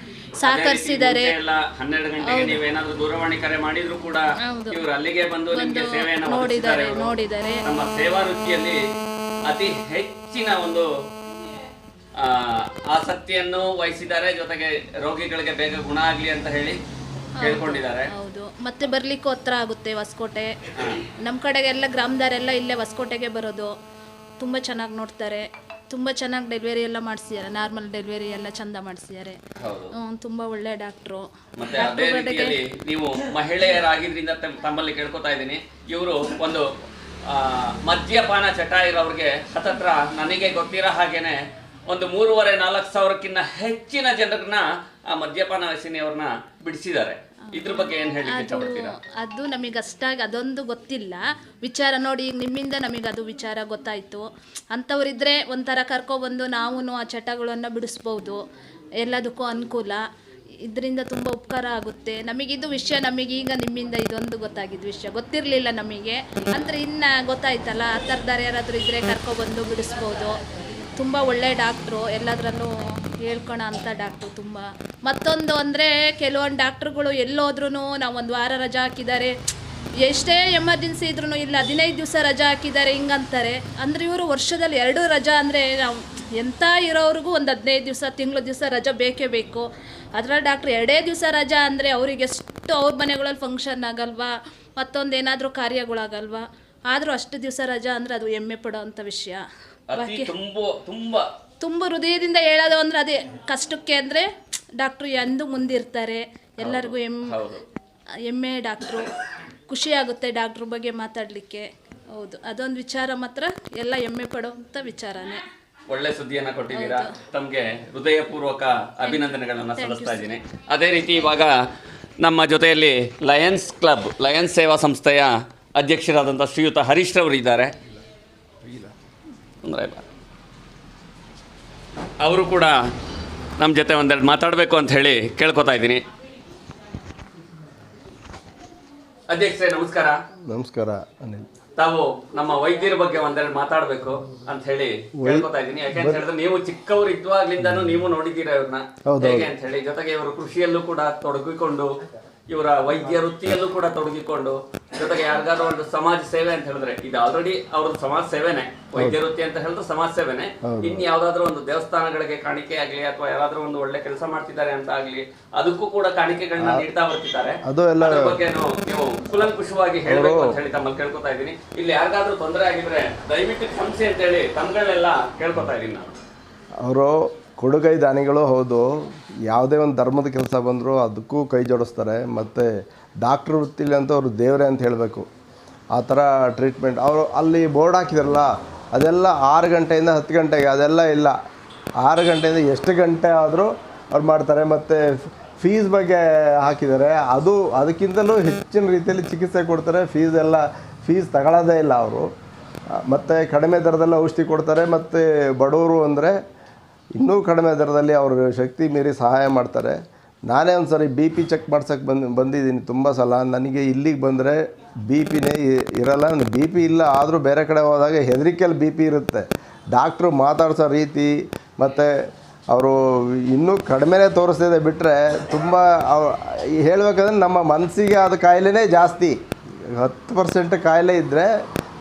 Speaker 6: ಸಹಕರಿಸಿದ್ದಾರೆ.
Speaker 1: ದೂರವಾಣಿ ಕರೆ ಮಾಡಿದ್ರು ಕೂಡ ಅಲ್ಲಿಗೆ ಬಂದು
Speaker 6: ನೋಡಿದ್ದಾರೆ, ನೋಡಿದ್ದಾರೆ.
Speaker 1: ನಮ್ಮ ಸೇವಾ ವೃತ್ತಿಯಲ್ಲಿ ಅತಿ ಹೆಚ್ಚಿನ ಒಂದು ಆಸಕ್ತಿಯನ್ನು ವಹಿಸಿದ್ದಾರೆ. ಜೊತೆಗೆ ರೋಗಿಗಳಿಗೆ ಬೇಗ ಗುಣ ಆಗ್ಲಿ ಅಂತ ಹೇಳಿ ಕೇಳ್ಕೊಂಡಿದ್ದಾರೆ
Speaker 6: ಹೌದು. ಮತ್ತೆ ಬರ್ಲಿಕ್ಕೂ ಹತ್ರ ಆಗುತ್ತೆ ಹೊಸಕೋಟೆ. ನಮ್ಮ ಕಡೆಗೆಲ್ಲ ಗ್ರಾಮದವರೆಲ್ಲ ಇಲ್ಲೇ ಹೊಸಕೋಟೆಗೆ ಬರೋದು. ತುಂಬ ಚೆನ್ನಾಗಿ ನೋಡ್ತಾರೆ. ತುಂಬ ಚೆನ್ನಾಗಿ ಡೆಲಿವರಿ ಎಲ್ಲ ಮಾಡಿಸಿದ್ದಾರೆ. ನಾರ್ಮಲ್ ಡೆಲಿವರಿ ಎಲ್ಲ ಚಂದ ಮಾಡಿಸಿದ್ದಾರೆ. ತುಂಬ ಒಳ್ಳೆ ಡಾಕ್ಟ್ರು.
Speaker 1: ಮತ್ತೆ ಅದೇ ರೀತಿಯಲ್ಲಿ ನೀವು ಮಹಿಳೆಯರಾಗಿದ್ರಿಂದ ತಮ್- ತಮ್ಮಲ್ಲಿ ಕೇಳ್ಕೊತಾ ಇದ್ದೀನಿ. ಇವರು ಒಂದು ಮದ್ಯಪಾನ ಚಟ ಇರೋರಿಗೆ ಹತ್ತತ್ರ ನನಗೆ ಗೊತ್ತಿರೋ ಹಾಗೇನೆ ಒಂದು ಮೂರುವರೆ ನಾಲ್ಕು ಸಾವಿರಕ್ಕಿಂತ ಹೆಚ್ಚಿನ ಜನರನ್ನ ಆ ಮದ್ಯಪಾನ ವ್ಯಸನಿಯವ್ರನ್ನ ಬಿಡಿಸಿದ್ದಾರೆ. ಇದ್ರ ಬಗ್ಗೆ ಏನ್ ಇಷ್ಟಪಡ್ತೀರಾ?
Speaker 6: ಅದು ನಮಗೆ ಅಷ್ಟಾಗಿ ಅದೊಂದು ಗೊತ್ತಿಲ್ಲ. ವಿಚಾರ ನೋಡಿ ಈಗ ನಿಮ್ಮಿಂದ ನಮಗೆ ಅದು ವಿಚಾರ ಗೊತ್ತಾಯ್ತು. ಅಂಥವ್ರಿದ್ರೆ ಒಂಥರ ಕರ್ಕೊಬಂದು ನಾವು ಆ ಚಟಗಳನ್ನು ಬಿಡಿಸ್ಬೋದು. ಎಲ್ಲದಕ್ಕೂ ಅನುಕೂಲ. ಇದರಿಂದ ತುಂಬ ಉಪಕಾರ ಆಗುತ್ತೆ. ನಮಗಿದು ವಿಷಯ ನಮಗೆ ಈಗ ನಿಮ್ಮಿಂದ ಇದೊಂದು ಗೊತ್ತಾಗಿದ್ದು ವಿಷಯ. ಗೊತ್ತಿರಲಿಲ್ಲ ನಮಗೆ. ಅಂದರೆ ಇನ್ನು ಗೊತ್ತಾಯ್ತಲ್ಲ ಆ ಥರದಾರು ಯಾರಾದರೂ ಇದ್ದರೆ ಕರ್ಕೊಬಂದು ಬಿಡಿಸ್ಬೋದು. ತುಂಬ ಒಳ್ಳೆ ಡಾಕ್ಟ್ರು, ಎಲ್ಲದರಲ್ಲೂ ಹೇಳ್ಕೊಳ ಅಂತ ಡಾಕ್ಟ್ರು ತುಂಬ. ಮತ್ತೊಂದು ಅಂದರೆ ಕೆಲವೊಂದು ಡಾಕ್ಟ್ರುಗಳು ಎಲ್ಲೋದ್ರೂ ನಾವು ಒಂದು ವಾರ ರಜಾ ಹಾಕಿದ್ದಾರೆ. ಎಷ್ಟೇ ಎಮರ್ಜೆನ್ಸಿ ಇದ್ರೂ ಇಲ್ಲ, ಹದಿನೈದು ದಿವಸ ರಜಾ ಹಾಕಿದ್ದಾರೆ ಹಿಂಗಂತಾರೆ. ಅಂದರೆ ಇವರು ವರ್ಷದಲ್ಲಿ ಎರಡು ರಜಾ ಅಂದರೆ ನಾವು ಎಂಥ ಇರೋರಿಗೂ ಒಂದು ಹದಿನೈದು ದಿವಸ, ತಿಂಗಳು ದಿವಸ ರಜಾ ಬೇಕೇ ಬೇಕು. ಅದರಲ್ಲಿ ಡಾಕ್ಟ್ರ್ ಎರಡೇ ದಿವಸ ರಜಾ ಅಂದರೆ ಅವ್ರಿಗೆ ಎಷ್ಟು ಅವ್ರ ಮನೆಗಳಲ್ಲಿ ಫಂಕ್ಷನ್ ಆಗಲ್ವಾ, ಮತ್ತೊಂದು ಏನಾದರೂ ಕಾರ್ಯಗಳಾಗಲ್ವಾ. ಆದರೂ ಅಷ್ಟು ದಿವಸ ರಜಾ ಅಂದರೆ ಅದು ಹೆಮ್ಮೆ ಪಡೋ ವಿಷಯ.
Speaker 1: ಅತಿ ತುಂಬಾ ತುಂಬಾ.
Speaker 6: ತುಂಬ ಹೃದಯದಿಂದ ಹೇಳೋದು ಅಂದ್ರೆ ಅದೇ ಕಷ್ಟಕ್ಕೆ ಅಂದ್ರೆ ಡಾಕ್ಟ್ರು ಎಂದು ಮುಂದಿರ್ತಾರೆ. ಎಲ್ಲರಿಗೂ ಎಂ
Speaker 1: ಹೌದು
Speaker 6: ಎಮ್ಮೆ ಡಾಕ್ಟ್ರು. ಖುಷಿ ಆಗುತ್ತೆ ಡಾಕ್ಟ್ರ್ ಬಗ್ಗೆ ಮಾತಾಡಲಿಕ್ಕೆ. ಹೌದು ಅದೊಂದು ವಿಚಾರ ಮಾತ್ರ. ಎಲ್ಲ ಹೆಮ್ಮೆ ಪಡುವಂಥ ವಿಚಾರನೇ.
Speaker 1: ಒಳ್ಳೆ ಸುದ್ದಿಯನ್ನ ಕೊಟ್ಟಿದ್ದೀರಾ. ತಮಗೆ ಹೃದಯಪೂರ್ವಕ ಅಭಿನಂದನೆಗಳನ್ನ ಸಲ್ಲಿಸ್ತಾ ಇದ್ದೀನಿ. ಅದೇ ರೀತಿ ಇವಾಗ ನಮ್ಮ ಜೊತೆಯಲ್ಲಿ ಲಯನ್ಸ್ ಕ್ಲಬ್ ಲಯನ್ಸ್ ಸೇವಾ ಸಂಸ್ಥೆಯ ಅಧ್ಯಕ್ಷರಾದಂಥ ಶ್ರೀಯುತ ಹರೀಶ್ ರವರು ಇದ್ದಾರೆ. ತೊಂದರೆ ಇಲ್ಲ. ಅವರು ಕೂಡ ನಮ್ಮ ಜೊತೆ ಒಂದೆರಡು ಮಾತಾಡಬೇಕು ಅಂತ ಹೇಳಿ ಕೇಳ್ಕೊತಾ ಇದ್ದೀನಿ. ಅಧ್ಯಕ್ಷರೇ ನಮಸ್ಕಾರ.
Speaker 7: ನಮಸ್ಕಾರ ಅನಿಲ್.
Speaker 1: ತಾವು ನಮ್ಮ ವೈದ್ಯರ ಬಗ್ಗೆ ಒಂದೆರಡು ಮಾತಾಡಬೇಕು ಅಂತ ಹೇಳಿ ಕೇಳ್ಕೊತಾ ಇದ್ದೀನಿ. ಯಾಕೆಂತ ಹೇಳಿದ್ರೆ ನೀವು ಚಿಕ್ಕವರು ಇದ್ವಾಗ್ಲಿಂದಾನು ನೀವು ನೋಡಿದ್ದೀರಾ ಇವ್ರನ್ನ. ಹೇಗೆ ಅಂತ ಹೇಳಿ. ಜೊತೆಗೆ ಇವರು ಕೃಷಿಯಲ್ಲೂ ಕೂಡ ತೊಡಗಿಕೊಂಡು ಇವರ ವೈದ್ಯ ವೃತ್ತಿಯಲ್ಲೂ ಕೂಡ ತೊಡಗಿಕೊಂಡು ಜೊತೆಗೆ ಯಾರಿಗಾದ್ರು ಒಂದು ಸಮಾಜ ಸೇವೆ ಅಂತ ಹೇಳಿದ್ರೆ ಇದು ಆಲ್ರೆಡಿ ಅವ್ರದ್ದು ಸಮಾಜ ಸೇವೆನೆ. ವೈದ್ಯ ವೃತ್ತಿ ಅಂತ ಹೇಳಿದ್ರೆ ಸಮಾಜ ಸೇವೆನೆ. ಇನ್ ಯಾವ್ದಾದ್ರು ಒಂದು ದೇವಸ್ಥಾನಗಳಿಗೆ ಕಾಣಿಕೆ ಆಗ್ಲಿ ಅಥವಾ ಯಾರಾದ್ರೂ ಒಂದು ಒಳ್ಳೆ ಕೆಲಸ ಮಾಡ್ತಿದ್ದಾರೆ ಅಂತ ಆಗ್ಲಿ ಅದಕ್ಕೂ ಕೂಡ ಕಾಣಿಕೆಗಳನ್ನ ನೀಡ್ತಾ ಬರ್ತಿದ್ದಾರೆ. ಅದ್ರ ಬಗ್ಗೆ ನೀವು ಕುಲಂಕುಷವಾಗಿ ಹೇಳಬೇಕು ಅಂತ ಹೇಳಿ ತಮ್ಮಲ್ಲಿ ಕೇಳ್ಕೊತಾ ಇದ್ದೀನಿ. ಇಲ್ಲಿ ಯಾರಿಗಾದ್ರೂ ತೊಂದರೆ ಆಗಿದ್ರೆ ದಯವಿಟ್ಟು ಕ್ಷಮಿಸಿ ಅಂತ ಹೇಳಿ ತಮ್ಮಗಳೆಲ್ಲ ಕೇಳ್ಕೊತಾ ಇದ್ದೀನಿ ನಾನು.
Speaker 7: ಅವರು ಕೊಡುಗೈ ದಾನಿಗಳು ಹೌದು. ಯಾವುದೇ ಒಂದು ಧರ್ಮದ ಕೆಲಸ ಬಂದರೂ ಅದಕ್ಕೂ ಕೈ ಜೋಡಿಸ್ತಾರೆ. ಮತ್ತು ಡಾಕ್ಟ್ರ್ ವೃತ್ತಿಲಿ ಅಂತ ಅವರು ದೇವರೇ ಅಂತ ಹೇಳಬೇಕು. ಆ ಥರ ಟ್ರೀಟ್ಮೆಂಟ್ ಅವರು ಅಲ್ಲಿ ಬೋರ್ಡ್ ಹಾಕಿದ್ರಲ್ಲ, ಅದೆಲ್ಲ ಆರು ಗಂಟೆಯಿಂದ ಹತ್ತು ಗಂಟೆಗೆ, ಅದೆಲ್ಲ ಇಲ್ಲ. ಆರು ಗಂಟೆಯಿಂದ ಎಷ್ಟು ಗಂಟೆ ಆದರೂ ಅವ್ರು ಮಾಡ್ತಾರೆ. ಮತ್ತು ಫೀಸ್ ಬಗ್ಗೆ ಹಾಕಿದ್ದಾರೆ ಅದು ಅದಕ್ಕಿಂತಲೂ ಹೆಚ್ಚಿನ ರೀತಿಯಲ್ಲಿ ಚಿಕಿತ್ಸೆ ಕೊಡ್ತಾರೆ. ಫೀಸ್ ಎಲ್ಲ ಫೀಸ್ ತಗೊಳ್ಳೋದೇ ಇಲ್ಲ ಅವರು. ಮತ್ತು ಕಡಿಮೆ ದರದಲ್ಲಿ ಔಷಧಿ ಕೊಡ್ತಾರೆ. ಮತ್ತು ಬಡವರು ಅಂದರೆ ಇನ್ನೂ ಕಡಿಮೆ ದರದಲ್ಲಿ ಅವರು ಶಕ್ತಿ ಮೀರಿ ಸಹಾಯ ಮಾಡ್ತಾರೆ. ನಾನೇ ಒಂದು ಸಾರಿ ಬಿ ಪಿ ಚೆಕ್ ಮಾಡ್ಸೋಕ್ಕೆ ಬಂದು, ಬಂದಿದ್ದೀನಿ ತುಂಬ ಸಲ. ನನಗೆ ಇಲ್ಲಿಗೆ ಬಂದರೆ ಬಿ ಪಿನೇ ಇರಲ್ಲ. ನನಗೆ ಬಿ ಪಿ ಇಲ್ಲ, ಆದರೂ ಬೇರೆ ಕಡೆ ಹೋದಾಗ ಹೆದರಿಕೆಯಲ್ಲಿ ಬಿ ಪಿ ಇರುತ್ತೆ. ಡಾಕ್ಟ್ರು ಮಾತಾಡ್ಸೋ ರೀತಿ, ಮತ್ತು ಅವರು ಇನ್ನೂ ಕಡಿಮೆನೇ ತೋರಿಸ್ತಿದೆ ಬಿಟ್ಟರೆ ತುಂಬ ಹೇಳಬೇಕಂದ್ರೆ ನಮ್ಮ ಮನಸ್ಸಿಗೆ ಆದ ಕಾಯಿಲೆನೇ ಜಾಸ್ತಿ. ಹತ್ತು ಪರ್ಸೆಂಟ್ ಕಾಯಿಲೆ ಇದ್ದರೆ